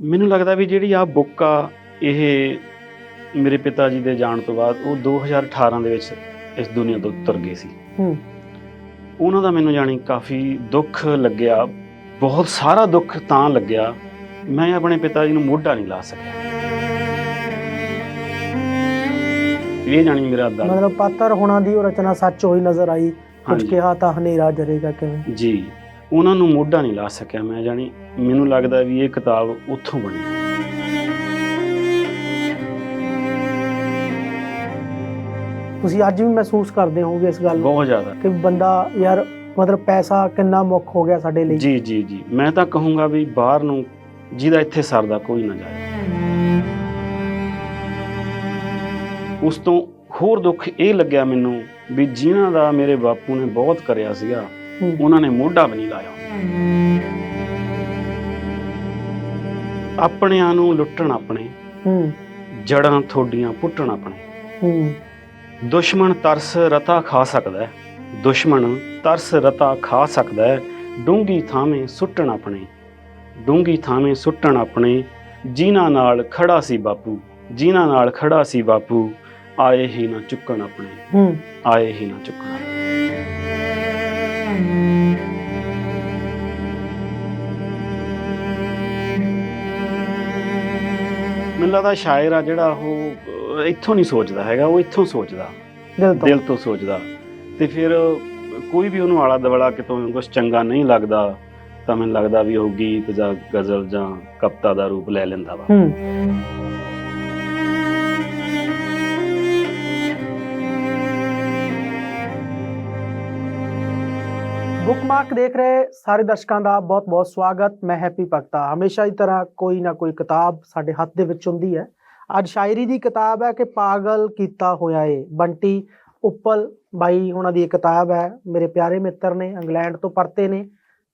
ਮੈਨੂੰ ਲੱਗਦਾ ਵੀ ਜਿਹੜੀ ਆ ਬੁੱਕ ਆ ਇਹ ਮੇਰੇ ਪਿਤਾ ਜੀ ਦੇ ਜਾਣ ਤੋਂ ਬਾਅਦ ਉਹ 2018 ਦੇ ਵਿੱਚ ਇਸ ਦੁਨੀਆ ਤੋਂ ਤੁਰ ਗਏ ਸੀ। ਹੂੰ। ਉਹਨਾਂ ਦਾ ਮੈਨੂੰ ਜਾਣੀ ਕਾਫੀ ਦੁੱਖ ਲੱਗਿਆ ਬਹੁਤ ਸਾਰਾ ਦੁੱਖ ਤਾਂ ਲੱਗਿਆ ਮੈਂ ਆਪਣੇ ਪਿਤਾ ਜੀ ਨੂੰ ਮੋਢਾ ਨਹੀਂ ਲਾ ਸਕਿਆ। ਇਹ ਜਾਣੀ ਮੇਰਾ ਦਰਦ ਮਤਲਬ ਪਾਤਰ ਹੋਣਾ ਦੀ ਉਹ ਰਚਨਾ ਸੱਚ ਹੋਈ ਨਜ਼ਰ ਆਈ ਕੁਝ ਹਾਂਜੀ। ਕਿਹਾ ਤਾਂ ਹਨੇਰਾ ਜਰੇਗਾ ਕਿਵੇਂ? ਜੀ। ਉਹਨਾਂ ਨੂੰ ਮੋਢਾ ਨਹੀਂ ਲਾ ਸਕਿਆ ਮੈਂ ਜਾਣੀ। ਮੈਨੂੰ ਲੱਗਦਾ ਵੀ ਇਹ ਕਿਤਾਬ ਉੱਥੋਂ ਬਣੀ। ਤੁਸੀਂ ਅੱਜ ਵੀ ਮਹਿਸੂਸ ਕਰਦੇ ਹੋਵੋਗੇ ਇਸ ਗੱਲ ਨੂੰ ਬਹੁਤ ਜ਼ਿਆਦਾ। ਕਿ ਬੰਦਾ ਯਾਰ ਮਤਲਬ ਪੈਸਾ ਕਿੰਨਾ ਮੁੱਖ ਹੋ ਗਿਆ ਸਾਡੇ ਲਈ। ਜੀ ਜੀ ਜੀ। ਮੈਂ ਤਾਂ ਕਹੂੰਗਾ ਵੀ ਬਾਹਰ ਨੂੰ ਜਿਹਦਾ ਇੱਥੇ ਸਰਦਾ ਕੋਈ ਨਾ ਜਾਏ। ਉਸ ਤੋਂ ਹੋਰ ਦੁੱਖ ਇਹ ਲੱਗਿਆ ਮੈਨੂੰ ਵੀ ਜਿਨ੍ਹਾਂ ਦਾ ਮੇਰੇ ਬਾਪੂ ਨੇ ਬਹੁਤ ਕਰਿਆ ਸੀਗਾ। ਉਹਨਾਂ ਨੇ ਮੋਢਾ ਵੀ ਨਹੀਂ ਲਾਇਆ। ਆਪਣਿਆਂ ਨੂੰ ਲੁੱਟਣ ਆਪਣੇ। ਹੂੰ। ਜੜਾਂ ਥੋਡੀਆਂ ਪੁੱਟਣ ਆਪਣੇ। ਹੂੰ। ਦੁਸ਼ਮਣ ਤਰਸ ਰਤਾ ਖਾ ਸਕਦਾ ਹੈ। ਦੁਸ਼ਮਣ ਤਰਸ ਰਤਾ ਖਾ ਸਕਦਾ ਹੈ। ਡੂੰਗੀ ਥਾਵੇਂ ਸੁੱਟਣ ਆਪਣੇ। ਡੂੰਗੀ ਥਾਵੇਂ ਸੁੱਟਣ ਆਪਣੇ। ਜਿਨ੍ਹਾਂ ਨਾਲ ਖੜਾ ਸੀ ਬਾਪੂ ਜਿਨ੍ਹਾਂ ਨਾਲ ਖੜਾ ਸੀ ਬਾਪੂ ਆਏ ਹੀ ਨਾ ਚੁੱਕਣ ਆਪਣੇ। ਹੂੰ। ਆਏ ਹੀ ਨਾ ਚੁੱਕਣ। ਮੈਨੂੰ ਲੱਗਦਾ ਸ਼ਾਇਰ ਆ ਜਿਹੜਾ ਉਹ ਇੱਥੋਂ ਨਹੀਂ ਸੋਚਦਾ ਹੈਗਾ ਉਹ ਇੱਥੋਂ ਸੋਚਦਾ। ਦਿਲ ਤੋਂ। ਦਿਲ ਤੋਂ ਸੋਚਦਾ। ਤੇ ਫਿਰ ਕੋਈ ਵੀ ਉਹਨੂੰ ਆਲਾ ਦਵਾਲਾ ਕਿਤੋਂ ਕੁਝ ਚੰਗਾ ਨਹੀਂ ਲੱਗਦਾ ਤਾਂ ਮੈਨੂੰ ਲੱਗਦਾ ਵੀ ਉਹ ਗੀਤ ਜਾਂ ਗਜ਼ਲ ਜਾਂ ਕਵਿਤਾ ਦਾ ਰੂਪ ਲੈ ਲੈਂਦਾ ਵਾ। ਹੂੰ। ਬੁੱਕਮਾਰਕ ਦੇਖ ਰਹੇ ਸਾਰੇ ਦਰਸ਼ਕਾਂ ਦਾ ਬਹੁਤ-ਬਹੁਤ ਸਵਾਗਤ। ਮੈਂ ਹੈਪੀ ਭਗਤਾ। ਹਮੇਸ਼ਾ ਦੀ ਤਰ੍ਹਾਂ ਕੋਈ ਨਾ ਕੋਈ ਕਿਤਾਬ ਸਾਡੇ ਹੱਥ ਦੇ ਵਿੱਚ ਹੁੰਦੀ ਹੈ। ਅੱਜ ਸ਼ਾਇਰੀ ਦੀ ਕਿਤਾਬ ਹੈ ਕਿ ਪਾਗਲ ਕੀਤਾ ਹੋਇਆ ਏ, ਬੰਟੀ ਉੱਪਲ। ਬਾਈ, ਉਹਨਾਂ ਦੀ ਇਹ ਕਿਤਾਬ ਹੈ, ਮੇਰੇ ਪਿਆਰੇ ਮਿੱਤਰ ਨੇ, ਇੰਗਲੈਂਡ ਤੋਂ ਪਰਤੇ ਨੇ।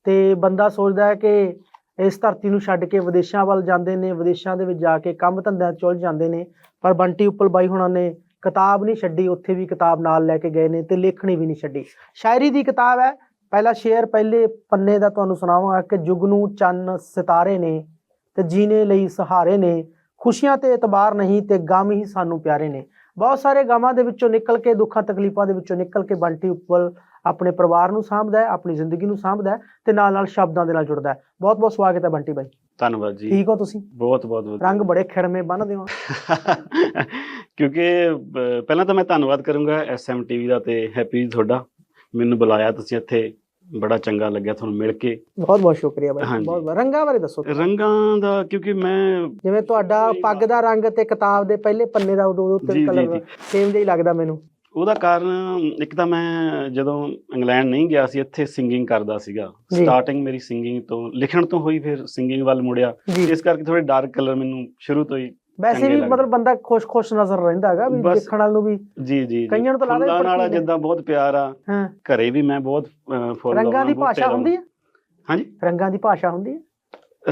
ਤੇ ਬੰਦਾ ਸੋਚਦਾ ਹੈ ਕਿ ਇਸ ਧਰਤੀ ਨੂੰ ਛੱਡ ਕੇ ਵਿਦੇਸ਼ਾਂ ਵੱਲ ਜਾਂਦੇ ਨੇ, ਵਿਦੇਸ਼ਾਂ ਦੇ ਵਿੱਚ ਜਾ ਕੇ ਕੰਮ ਧੰਦਿਆਂ ਚੁੱਲ ਜਾਂਦੇ ਨੇ। ਪਰ ਬੰਟੀ ਉੱਪਲ ਬਾਈ ਹੁਣਾਂ ਨੇ ਕਿਤਾਬ ਨਹੀਂ ਛੱਡੀ, ਉੱਥੇ ਵੀ ਕਿਤਾਬ ਨਾਲ ਲੈ ਕੇ ਗਏ ਨੇ ਤੇ ਲੇਖਣੀ ਵੀ ਨਹੀਂ ਛੱਡੀ। ਸ਼ਾਇਰੀ ਦੀ ਕਿਤਾਬ ਹੈ ਪਹਿਲਾ ਸ਼ੇਰ ਪਹਿਲੇ ਪੰਨੇ ਦਾ ਤੁਹਾਨੂੰ ਸੁਣਾਵਾਂਗਾ ਕਿ ਜੁਗਨੂ ਚੰਨ ਸਿਤਾਰੇ ਨੇ ਤੇ ਜੀਣੇ ਲਈ ਸਹਾਰੇ ਨੇ ਖੁਸ਼ੀਆਂ ਤੇ ਇਤਬਾਰ ਨਹੀਂ ਤੇ ਗਮ ਹੀ ਸਾਨੂੰ ਪਿਆਰੇ ਨੇ। ਬਹੁਤ ਸਾਰੇ ਗਮਾਂ ਦੇ ਵਿੱਚੋਂ ਨਿਕਲ ਕੇ ਦੁੱਖਾਂ ਤਕਲੀਫਾਂ ਦੇ ਵਿੱਚੋਂ ਨਿਕਲ ਕੇ ਬੰਟੀ ਉੱਪਲ ਆਪਣੇ ਪਰਿਵਾਰ ਨੂੰ ਸਾਂਭਦਾ ਹੈ ਆਪਣੀ ਜ਼ਿੰਦਗੀ ਨੂੰ ਸਾਂਭਦਾ ਹੈ ਤੇ ਨਾਲ ਨਾਲ ਸ਼ਬਦਾਂ ਦੇ ਨਾਲ ਜੁੜਦਾ ਹੈ। ਬਹੁਤ ਬਹੁਤ ਸਵਾਗਤ ਹੈ ਬੰਟੀ ਬਾਈ। ਧੰਨਵਾਦ ਜੀ। ਠੀਕ ਹੋ ਤੁਸੀਂ? ਬਹੁਤ ਬਹੁਤ ਰੰਗ ਬੜੇ ਖਿੜਮੇ ਬੰਨਦੇ ਹੋ। ਕਿਉਂਕਿ ਪਹਿਲਾਂ ਤਾਂ ਮੈਂ ਧੰਨਵਾਦ ਕਰੂੰਗਾ ਐਸਐਮ ਟੀਵੀ ਦਾ ਤੇ ਹੈਪੀ ਤੁਹਾਡਾ। ਮੈਨੂੰ ਬੁਲਾਇਆ ਤੁਸੀਂ ਇੱਥੇ ਬੜਾ ਚੰਗਾ ਲੱਗਿਆ ਤੁਹਾਨੂੰ ਮਿਲ ਕੇ। ਬਹੁਤ ਬਹੁਤ ਸ਼ੁਕਰੀਆ ਬਾਈ ਹਾਂਜੀ। ਬਹੁਤ ਬਹੁਤ। ਰੰਗਾਂ ਬਾਰੇ ਦੱਸੋ ਰੰਗਾਂ ਦਾ ਕਿਉਂਕਿ ਮੈਂ ਜਿਵੇਂ ਤੁਹਾਡਾ ਪੱਗ ਦਾ ਰੰਗ ਤੇ ਕਿਤਾਬ ਦੇ ਪਹਿਲੇ ਪੰਨੇ ਦਾ ਉਦੋਂ ਉੱਤੇ ਜੀ, ਜੀ, ਕਲਰ ਜੀ। ਸੇਮ ਜਿਹਾ ਹੀ ਲੱਗਦਾ ਮੈਨੂੰ। ਉਹਦਾ ਕਾਰਨ ਇੱਕ ਤਾਂ ਮੈਂ ਜਦੋਂ ਇੰਗਲੈਂਡ ਨਹੀਂ ਗਿਆ ਸੀ ਇੱਥੇ ਸਿੰਗਿੰਗ ਕਰਦਾ ਸੀਗਾ। ਜੀ। ਸਟਾਰਟਿੰਗ ਮੇਰੀ ਸਿੰਗਿੰਗ ਤੋਂ ਲਿਖਣ ਤੋਂ ਹੋਈ ਫਿਰ ਸਿੰਗਿੰਗ ਵੱਲ ਮੁੜਿਆ। ਜੀ। ਇਸ ਕਰਕੇ ਥੋੜੇ ਡਾਰਕ ਕਲਰ ਮੈਨੂੰ ਸ਼ੁਰੂ ਤੋਂ ਹੀ ਵੈਸੇ ਵੀ। ਮਤਲਬ ਬੰਦਾ ਖੁਸ਼-ਖੁਸ਼ ਨਜ਼ਰ ਰਹਿੰਦਾ ਹੈਗਾ ਵੀ। ਦੇਖਣ ਵਾਲ ਨੂੰ ਵੀ। ਜੀ ਜੀ। ਕਈਆਂ ਨੂੰ ਤਾਂ ਲੱਗਦਾ ਫੁੱਲਾਂ ਨਾਲ। ਜਿੱਦਾਂ। ਬਹੁਤ ਪਿਆਰ ਆ। ਹਾਂ। ਘਰੇ ਵੀ ਮੈਂ ਬਹੁਤ ਫੁੱਲ ਰੰਗਾਂ ਦੀ ਭਾਸ਼ਾ। ਹੁੰਦੀ ਹੈ? ਹਾਂਜੀ? ਰੰਗਾਂ ਦੀ ਭਾਸ਼ਾ ਹੁੰਦੀ ਹੈ?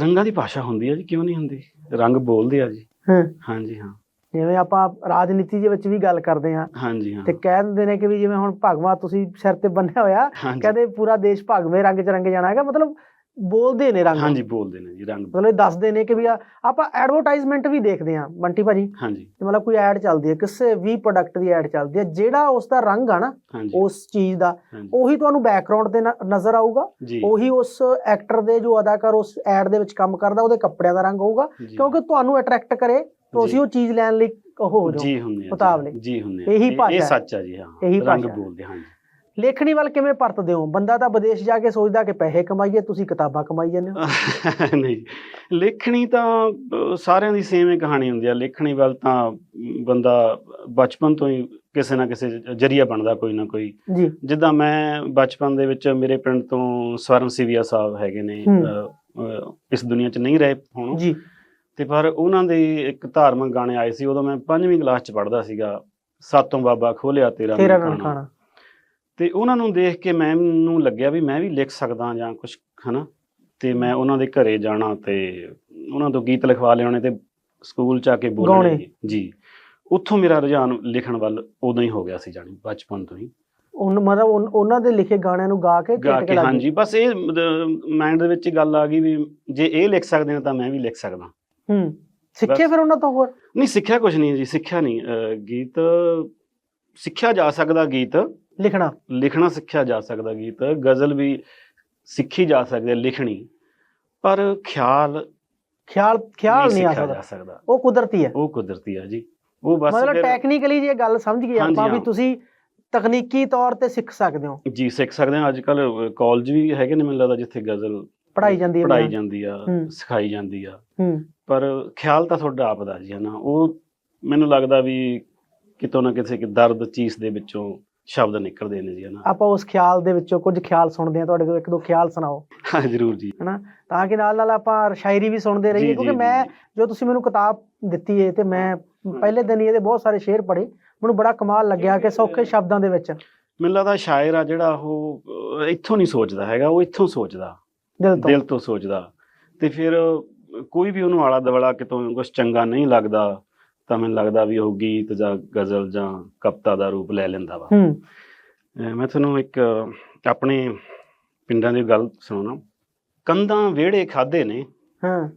ਰੰਗਾਂ ਦੀ ਭਾਸ਼ਾ ਹੁੰਦੀ ਆ ਜੀ ਕਿਉਂ ਨਹੀਂ ਹੁੰਦੀ? ਰੰਗ ਬੋਲਦੇ ਆ ਜੀ। ਹਾਂ। ਹਾਂਜੀ ਹਾਂ। ਜਿਵੇਂ ਆਪਾਂ ਰਾਜਨੀਤੀ ਦੇ ਵਿੱਚ ਵੀ ਗੱਲ ਕਰਦੇ ਹਾਂ। ਹਾਂਜੀ ਹਾਂ। ਤੇ ਕਹਿ ਦਿੰਦੇ ਨੇ ਕਿ ਵੀ ਜਿਵੇਂ ਹੁਣ ਭਗਵਾ ਤੁਸੀਂ ਸਿਰ ਤੇ ਬੰਨਿਆ ਹੋਇਆ ਕਹਿੰਦੇ ਪੂਰਾ ਦੇਸ਼ ਭਗਵੇਂ ਰੰਗ 'ਚ ਰੰਗ ਜਾਣਾ ਹੈਗਾ। ਮਤਲਬ ਬੋਲਦੇ ਨੇ ਰੰਗ। ਹਾਂਜੀ ਬੋਲਦੇ ਨੇ ਜੀ ਰੰਗ। ਮਤਲਬ ਇਹ ਦੱਸਦੇ ਨੇ ਕਿ ਵੀ ਆ- ਆਪਾਂ ਐਡਵਰਟਾਈਜ਼ਮੈਂਟ ਵੀ ਦੇਖਦੇ ਹਾਂ ਬੰਟੀ ਭਾਜੀ। ਹਾਂਜੀ। ਤੇ ਮਤਲਬ ਕੋਈ ਐਡ ਚੱਲਦੀ ਹੈ ਕਿਸੇ ਵੀ ਪ੍ਰੋਡਕਟ ਦੀ ਐਡ ਚੱਲਦੀ ਹੈ ਜਿਹੜਾ ਉਸ ਦਾ ਰੰਗ ਆ ਨਾ ਹਾਂਜੀ। ਉਸ ਚੀਜ਼ ਦਾ ਹਾਂਜੀ। ਉਹੀ ਤੁਹਾਨੂੰ ਬੈਕਗ੍ਰਾਉਂਡ ਤੇ ਨ- ਨਜ਼ਰ ਆਊਗਾ। ਜੀ। ਉਹੀ ਉਸ ਐਕਟਰ ਦੇ ਜੋ ਅਦਾਕਾਰ ਉਸ ਐਡ ਦੇ ਵਿੱਚ ਕੰਮ ਕਰਦਾ ਉਹਦੇ ਕੱਪੜਿਆਂ ਦਾ ਰੰਗ ਹੋਊਗਾ ਜੀ। ਕਿਉਂਕਿ ਤੁਹਾਨੂੰ ਅਟਰੈਕਟ ਕਰੇ ਤੁਸੀਂ ਜੀ। ਉਹ ਚੀਜ਼ ਲੈਣ ਲਈ ਉਹ ਹੋ ਜਾਓ ਜੀ ਹੁੰਦੇ ਆ ਮੁਤਾਬਲੇ। ਜੀ, ਜੀ ਹੁੰਦੇ ਆ। ਇਹੀ ਇਹ- ਭਾਸ਼ਾ ਇਹ। ਸੱਚ ਆ ਜੀ ਹਾਂ। ਇਹੀ ਰੰਗ ਭਾਸ਼ਾ ਹੈ। ਬੋਲਦੇ ਹਾਂਜੀ। ਲੇਖਣੀ ਵੱਲ ਕਿਵੇਂ ਪਰਤਦੇ ਹੋ? ਬੰਦਾ ਤਾਂ ਵਿਦੇਸ਼ ਜਾ ਕੇ ਸੋਚਦਾ ਕਿ ਪੈਸੇ ਕਮਾਈਏ ਤੁਸੀਂ ਕਿਤਾਬਾਂ ਕਮਾਈ ਜਾਂਦੇ ਹੋ। ਨਹੀਂ ਲੇਖਣੀ ਤਾਂ ਸਾਰਿਆਂ ਦੀ ਸੇਮ ਹੀ ਕਹਾਣੀ ਹੁੰਦੀ ਆ। ਲੇਖਣੀ ਵੱਲ ਤਾਂ ਬੰਦਾ ਬਚਪਨ ਤੋਂ ਹੀ ਕਿਸੇ ਨਾ ਕਿਸੇ ਜਰੀਆ ਬਣਦਾ ਕੋਈ ਨਾ ਕੋਈ। ਜਿੱਦਾਂ ਮੈਂ ਬਚਪਨ ਦੇ ਵਿੱਚ ਮੇਰੇ ਪਿੰਡ ਤੋਂ ਸਵਰਨ ਸਿਵਿਆ ਸਾਹਿਬ ਹੈਗੇ ਨੇ ਇਸ ਦੁਨੀਆ 'ਚ ਨਹੀਂ ਰਹੇ ਹੁਣ। ਜੀ। ਤੇ ਪਰ ਉਹਨਾਂ ਦੇ ਇੱਕ ਧਾਰਮਿਕ ਗਾਣੇ ਆਏ ਸੀ ਉਦੋਂ ਮੈਂ ਪੰਜਵੀਂ ਕਲਾਸ 'ਚ ਪੜ੍ਹਦਾ ਸੀਗਾ। ਸਾਤੋਂ ਬਾਬਾ ਖੋਲਿਆ ਤੇਰਾ ਮਨ ਖਾਣਾ ਤੇ ਉਹਨਾਂ ਨੂੰ ਦੇਖ ਕੇ ਮੈਨੂੰ ਲੱਗਿਆ ਵੀ ਮੈਂ ਵੀ ਲਿਖ ਸਕਦਾ ਜਾਂ ਕੁਝ ਹਨਾ? ਤੇ ਮੈਂ ਉਹਨਾਂ ਦੇ ਘਰੇ ਜਾਣਾ ਤੇ ਉਹਨਾਂ ਤੋਂ ਗੀਤ ਲਿਖਵਾ ਲਿਆਉਣੇ ਤੇ ਸਕੂਲ ਚ ਆ ਕੇ। ਬੋਲਣੇ ਜੀ। ਉੱਥੋਂ ਮੇਰਾ ਰੁਝਾਨ ਲਿਖਣ ਵੱਲ ਉਦੋਂ ਹੀ ਹੋ ਗਿਆ ਸੀ ਜਾਣੀ ਬਚਪਨ ਤੋਂ ਹੀ। ਉਹਨ ਮਤਲਬ ਉਹਨਾਂ ਦੇ ਲਿਖੇ ਗਾਣਿਆਂ ਨੂੰ ਗਾ ਕੇ ਗਾ ਕੇ ਹਾਂਜੀ। ਬਸ ਇਹ ਮਾਈਂਡ ਦੇ ਵਿੱਚ ਗੱਲ ਆ ਗਈ ਵੀ ਜੇ ਇਹ ਲਿਖ ਸਕਦੇ ਨੇ ਤਾਂ ਮੈਂ ਵੀ ਲਿਖ ਸਕਦਾ। ਹੂੰ। ਸਿੱਖੇ ਬਸ। ਫਿਰ ਉਹਨਾਂ ਤੋਂ ਹੋਰ? ਨਹੀਂ ਸਿੱਖਿਆ ਕੁਝ ਨਹੀਂ ਜੀ ਸਿੱਖਿਆ ਨਹੀਂ। ਗੀਤ ਸਿੱਖਿਆ ਜਾ ਸਕਦਾ ਗੀਤ ਲਿਖਣਾ। ਲਿਖਣਾ ਸਿੱਖਿਆ ਜਾ ਸਕਦਾ ਗੀਤ ਗਜ਼ਲ ਵੀ ਸਿੱਖੀ ਜਾ ਸਕਦੀ ਹੈ ਲਿਖਣੀ। ਪਰ ਖਿਆਲ ਖਿਆਲ ਖਿਆਲ ਨਹੀਂ ਆ ਸਿੱਖਿਆ ਸਕਦਾ। ਜਾ ਸਕਦਾ। ਉਹ ਕੁਦਰਤੀ ਹੈ। ਉਹ ਕੁਦਰਤੀ ਆ ਜੀ। ਉਹ ਬਸ ਮਤਲਬ ਫਿਰ ਟੈਕਨੀਕਲੀ ਜੇ ਗੱਲ ਸਮਝ ਗਏ ਹਾਂਜੀ, ਆਪਾਂ ਵੀ ਹਾਂ। ਤੁਸੀਂ ਤਕਨੀਕੀ ਤੌਰ ਤੇ ਸਿੱਖ ਸਕਦੇ ਹੋ। ਜੀ ਸਿੱਖ ਸਕਦੇ ਹਾਂ। ਅੱਜ ਕੱਲ ਕਾਲਜ ਵੀ ਹੈਗੇ ਨੇ ਮੈਨੂੰ ਲੱਗਦਾ ਜਿੱਥੇ ਗਜ਼ਲ ਪੜ੍ਹਾਈ ਜਾਂਦੀ ਹੈ ਪੜ੍ਹਾਈ ਬਿਨਾਂ। ਜਾਂਦੀ ਆ ਹੂੰ। ਸਿਖਾਈ ਜਾਂਦੀ ਆ। ਹੂੰ। ਪਰ ਖਿਆਲ ਤਾਂ ਤੁਹਾਡਾ ਆਪ ਦਾ ਜੀ ਹੈ ਨਾ। ਉਹ ਮੈਨੂੰ ਲੱਗਦਾ ਵੀ ਕਿਤੋਂ ਨਾ ਕਿਸੇ ਕਿ ਦਰਦ ਚੀਜ਼ ਦੇ ਵਿੱਚੋਂ ਸ਼ਬਦ ਨਿਕਲਦੇ ਨੇ ਜੀ ਹੈ ਨਾ ਆਪਾਂ ਉਸ ਖਿਆਲ ਦੇ ਵਿੱਚੋਂ ਕੁਝ ਖਿਆਲ ਸੁਣਦੇ ਹਾਂ ਤੁਹਾਡੇ ਤੋਂ ਇੱਕ ਦੋ ਖਿਆਲ ਸੁਣਾਓ। ਹਾਂ ਜਰੂਰ ਜੀ। ਹਨਾ ਤਾਂ ਕਿ ਨਾਲ ਨਾਲ ਆਪਾਂ ਸ਼ਾਇਰੀ ਵੀ ਸੁਣਦੇ ਰਹੀਏ ਕਿਉਂਕਿ ਮੈਂ ਜੀ। ਤੁਸੀਂ ਮੈਨੂੰ ਕਿਤਾਬ ਦਿੱਤੀ ਹੈ ਤੇ ਮੈਂ ਪਹਿਲੇ ਦਿਨ ਹੀ ਇਹਦੇ ਬਹੁਤ ਸਾਰੇ ਸ਼ੇਰ ਪੜ੍ਹੇ ਮੈਨੂੰ ਬੜਾ ਕਮਾਲ ਲੱਗਿਆ ਕਿ ਸੌਖੇ ਸ਼ਬਦਾਂ ਦੇ ਵਿੱਚ। ਮੈਨੂੰ ਲੱਗਦਾ ਸ਼ਾਇਰ ਆ ਜਿਹੜਾ ਉਹ ਇੱਥੋਂ ਨਹੀਂ ਸੋਚਦਾ ਹੈਗਾ ਉਹ ਇੱਥੋਂ ਸੋਚਦਾ। ਦਿਲ ਤੋਂ। ਦਿਲ ਤੋਂ ਸੋਚਦਾ। ਤੇ ਫਿਰ ਕੋਈ ਵੀ ਉਹਨੂੰ ਆਲਾ ਦਵਾਲਾ ਕਿਤੋਂ ਕੁਝ ਚੰਗਾ ਨਹੀਂ ਲੱਗਦਾ ਤਾਂ ਮੈਨੂੰ ਲੱਗਦਾ ਵੀ ਉਹ ਗੀਤ ਜਾਂ ਗਜ਼ਲ ਜਾਂ ਕਵਿਤਾ ਦਾ ਰੂਪ ਲੈ ਲੈਂਦਾ ਵਾ। ਮੈਂ ਤੁਹਾਨੂੰ ਇੱਕ ਆਪਣੇ ਪਿੰਡਾਂ ਦੀ ਗੱਲ ਸੁਣਾਉਣਾ। ਕੰਧਾਂ ਵਿਹੜੇ ਖਾਦੇ ਨੇ। ਹਾਂ।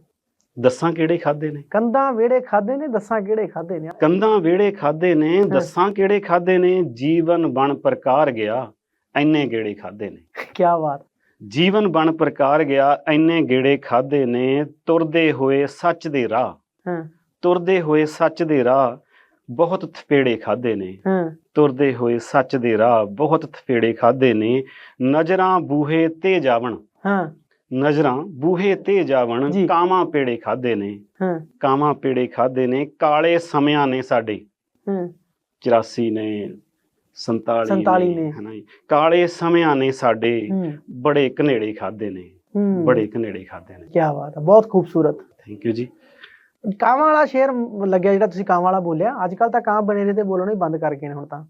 ਦੱਸਾਂ ਕਿਹੜੇ ਖਾਦੇ ਨੇ? ਕੰਧਾਂ ਵਿਹੜੇ ਖਾਦੇ ਨੇ ਦੱਸਾਂ ਕਿਹੜੇ ਖਾਦੇ ਨੇ? ਕੰਧਾਂ ਵਿਹੜੇ ਖਾਦੇ ਨੇ ਦੱਸਾਂ ਕਿਹੜੇ ਖਾਦੇ ਨੇ? ਜੀਵਨ ਬਣ ਪ੍ਰਕਾਰ ਗਿਆ ਐਨੇ ਗੇੜੇ ਖਾਦੇ ਨੇ। ਕੀ ਬਾਤ। ਜੀਵਨ ਬਣ ਪ੍ਰਕਾਰ ਗਿਆ ਐਨੇ ਗੇੜੇ ਖਾਦੇ ਨੇ ਤੁਰਦੇ ਹੋਏ ਸੱਚ ਦੇ ਰਾਹ। ਹਾਂ। ਤੁਰਦੇ ਹੋਏ ਸੱਚ ਦੇ ਰਾਹ ਬਹੁਤ ਥਪੇੜੇ ਖਾਦੇ ਨੇ। ਹਾਂ। ਤੁਰਦੇ ਹੋਏ ਸੱਚ ਦੇ ਰਾਹ ਬਹੁਤ ਥਪੇੜੇ ਖਾਦੇ ਨੇ। ਨਜ਼ਰਾਂ ਬੂਹੇ ਤੇ ਜਾਵਣ। ਹਾਂ। ਨਜ਼ਰਾਂ ਬੂਹੇ ਤੇ ਜਾਵਣ। ਕਾਵਾਂ ਪੇੜੇ ਖਾਦੇ ਨੇ। ਹਾਂ। ਕਾਵਾਂ ਪੇੜੇ ਖਾਦੇ ਨੇ। ਕਾਲੇ ਸਮਿਆਂ ਨੇ ਸਾਡੇ। ਹਾਂ। 84 ਨੇ 47 47 ਨੇ। ਹਨਾ ਕਾਲੇ ਸਮਿਆਂ ਨੇ ਸਾਡੇ ਬੜੇ ਘਨੇੜੇ ਖਾਦੇ ਨੇ। ਬੜੇ ਘਨੇੜੇ ਖਾਦੇ ਨੇ। ਕੀ ਬਾਤ ਹੈ ਬਹੁਤ ਖੂਬਸੂਰਤ। ਥੈਂਕ ਯੂ ਜੀ। ਕਾਂਵਾਂ ਵਾਲਾ ਸ਼ੇਰ ਲੱਗਿਆ ਜਿਹੜਾ ਤੁਸੀਂ ਕਾਂਵਾਂ ਵਾਲਾ ਬੋਲਿਆ। ਅੱਜ ਕੱਲ ਤਾਂ ਕਾਂ ਬਨੇਰੇ ਤੇ ਬੋਲਣਾ ਹੀ ਬੰਦ ਕਰ ਗਏ ਨੇ ਹੁਣ ਤਾਂ।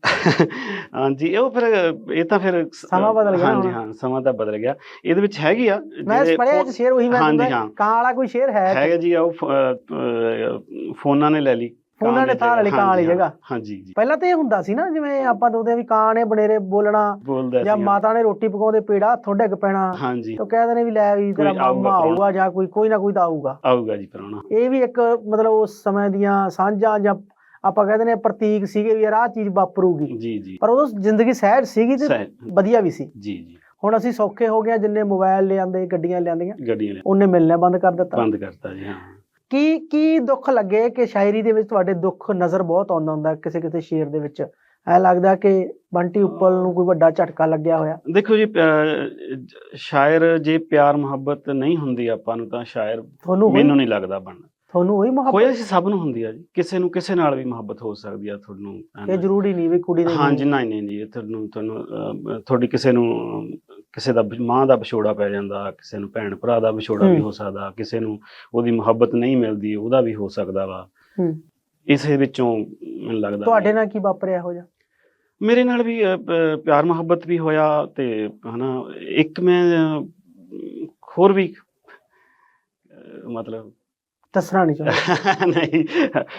ਹਾਂਜੀ ਉਹ ਫਿਰ ਇਹ ਤਾਂ ਫਿਰ ਸਮਾਂ ਬਦਲ ਗਿਆ ਹਾਂਜੀ। ਹਾਂ ਸਮਾਂ ਤਾਂ ਬਦਲ ਗਿਆ। ਇਹਦੇ ਵਿੱਚ ਹੈਗੀ ਆ ਮੈਂ ਪੜਿਆ ਇਹ ਸ਼ੇਰ ਉਹੀ ਮੈਂ ਹਾਂਜੀ, ਕਹਿੰਦਾ ਹਾਂ। ਕਾਂ ਵਾਲਾ ਕੋਈ ਸ਼ੇਰ ਹੈ ਹੈਗਾ ਜੀ ਉਹ ਫੋਨਾਂ ਨੇ ਲੈ ਲਈ। ਕਾਂ ਨੇ ਦੀ ਥਾਂ ਲੈ ਲਈ ਕਾਂ ਵਾਲੀ ਜਗ੍ਹਾ। ਹਾਂਜੀ ਜੀ। ਪਹਿਲਾਂ ਤਾਂ ਇਹ ਹੁੰਦਾ ਸੀ ਨਾ ਜਿਵੇਂ ਆਪਾਂ ਦੋਦੇ ਵੀ ਕਾਂ ਨੇ ਬਨੇਰੇ ਬੋਲਣਾ ਜਾਂ ਮਾਤਾ ਨੇ ਰੋਟੀ ਪਕਾਉਂਦੇ ਪੇੜਾ ਹੱਥੋਂ ਡਿੱਗ ਪੈਣਾ ਹਾਂਜੀ। ਤਾਂ ਕਹਿੰਦੇ ਨੇ ਵੀ ਲੈ ਵੀ ਤੇਰਾ ਮਾਮਾ। ਆਊਗਾ ਜਾਂ ਕੋਈ ਕੋਈ ਨਾ ਕੋਈ ਤਾਂ ਆਊਗਾ। ਆਊਗਾ ਜੀ ਪਰਾਉਣਾ ਇਹ ਵੀ ਇੱਕ ਮਤਲਬ ਉਸ ਸਮੇਂ ਦੀਆਂ ਸਾਂਝਾਂ ਜਾਂ ਆਪਾਂ ਕਹਿੰਦੇ ਨੇ ਪ੍ਰਤੀਕ ਸੀਗੇ ਵੀ ਯਾਰ ਆਹ ਚੀਜ਼ ਵਾਪਰੂਗੀ। ਜੀ ਜੀ। ਪਰ ਉਦੋਂ ਜ਼ਿੰਦਗੀ ਸਹਿਜ ਸੀਗੀ ਤੇ ਵਧੀਆ ਵੀ ਸੀ। ਜੀ ਜੀ। ਹੁਣ ਅਸੀਂ ਸੌਖੇ ਹੋ ਗਏ ਜਿੰਨੇ ਮੋਬਾਈਲ ਲਿਆਂਦੇ ਗੱਡੀਆਂ ਲਿਆਂਦੀਆਂ ਗੱਡੀਆਂ ਉਹਨੇ ਮਿਲਣਾ ਬੰਦ ਕਰ ਦਿੱਤਾ। ਬੰਦ ਕਰਤਾ ਜੀ ਹਾਂ। ਕੀ ਕੀ ਦੁੱਖ ਲੱਗੇ ਕਿ ਸ਼ਾਇਰੀ ਦੇ ਵਿੱਚ ਤੁਹਾਡੇ ਦੁੱਖ ਨਜ਼ਰ ਬਹੁਤ ਆਉਂਦਾ ਹੁੰਦਾ ਕਿਸੇ ਕਿਸੇ ਸ਼ੇਰ ਦੇ ਵਿੱਚ? ਐ ਲੱਗਦਾ ਕਿ ਬੰਟੀ ਉੱਪਲ ਨੂੰ ਕੋਈ ਵੱਡਾ ਝਟਕਾ ਲੱਗਿਆ ਹੋਇਆ। ਦੇਖੋ ਜੀ ਸ਼ਾਇਰ ਜੇ ਪਿਆਰ ਮੁਹੱਬਤ ਨਹੀਂ ਹੁੰਦੀ ਆਪਾਂ ਨੂੰ ਤਾਂ ਸ਼ਾਇਰ ਮੈਨੂੰ ਨਹੀਂ ਲੱਗਦਾ ਬਣਨਾ। ਤੁਹਾਨੂੰ ਹੋਈ ਮੁਹੱਬਤ? ਸੀ ਸਭ ਨੂੰ ਹੁੰਦੀ ਆ ਜੀ। ਕਿਸੇ ਨੂੰ ਕਿਸੇ ਨਾਲ ਵੀ ਮੁਹੱਬਤ ਹੋ ਸਕਦੀ ਆ ਤੁਹਾਨੂੰ। ਇਹ। ਜ਼ਰੂਰੀ ਨਹੀਂ ਵੀ ਕੁੜੀ ਦੇ ਹਾਂਜੀ ਨਹੀਂ ਨਹੀਂ ਜੀ ਤੁਹਾਨੂੰ ਤੁਹਾਨੂੰ ਤੁਹਾਡੀ ਕਿਸੇ ਨੂੰ ਕਿਸੇ ਦਾ ਮਾਂ ਦਾ ਵਿਛੋੜਾ ਪੈ ਜਾਂਦਾ ਕਿਸੇ ਨੂੰ ਭੈਣ ਭਰਾ ਦਾ ਵਿਛੋੜਾ ਵੀ ਹੂੰ। ਸਕਦਾ ਕਿਸੇ ਨੂੰ ਉਹਦੀ ਮੁਹੱਬਤ ਨਹੀਂ ਮਿਲਦੀ ਉਹਦਾ ਵੀ ਹੋ ਸਕਦਾ ਵਾ। ਇਸੇ ਵਿੱਚੋਂ ਮੈਨੂੰ ਲੱਗਦਾ ਤੁਹਾਡੇ ਨਾਲ ਕੀ ਵਾਪਰਿਆ ਹੋ ਜਾ ਮੇਰੇ ਨਾਲ ਵੀ ਪਿਆਰ ਮੁਹੱਬਤ ਵੀ ਹੋਇਆ ਤੇ ਹਨਾ ਇੱਕ ਮੈਂ ਹੋਰ ਵੀ ਮਤਲਬ ਦੱਸਣਾ ਨਹੀਂ ਚਾਹੁੰਦਾ। ਨਹੀਂ।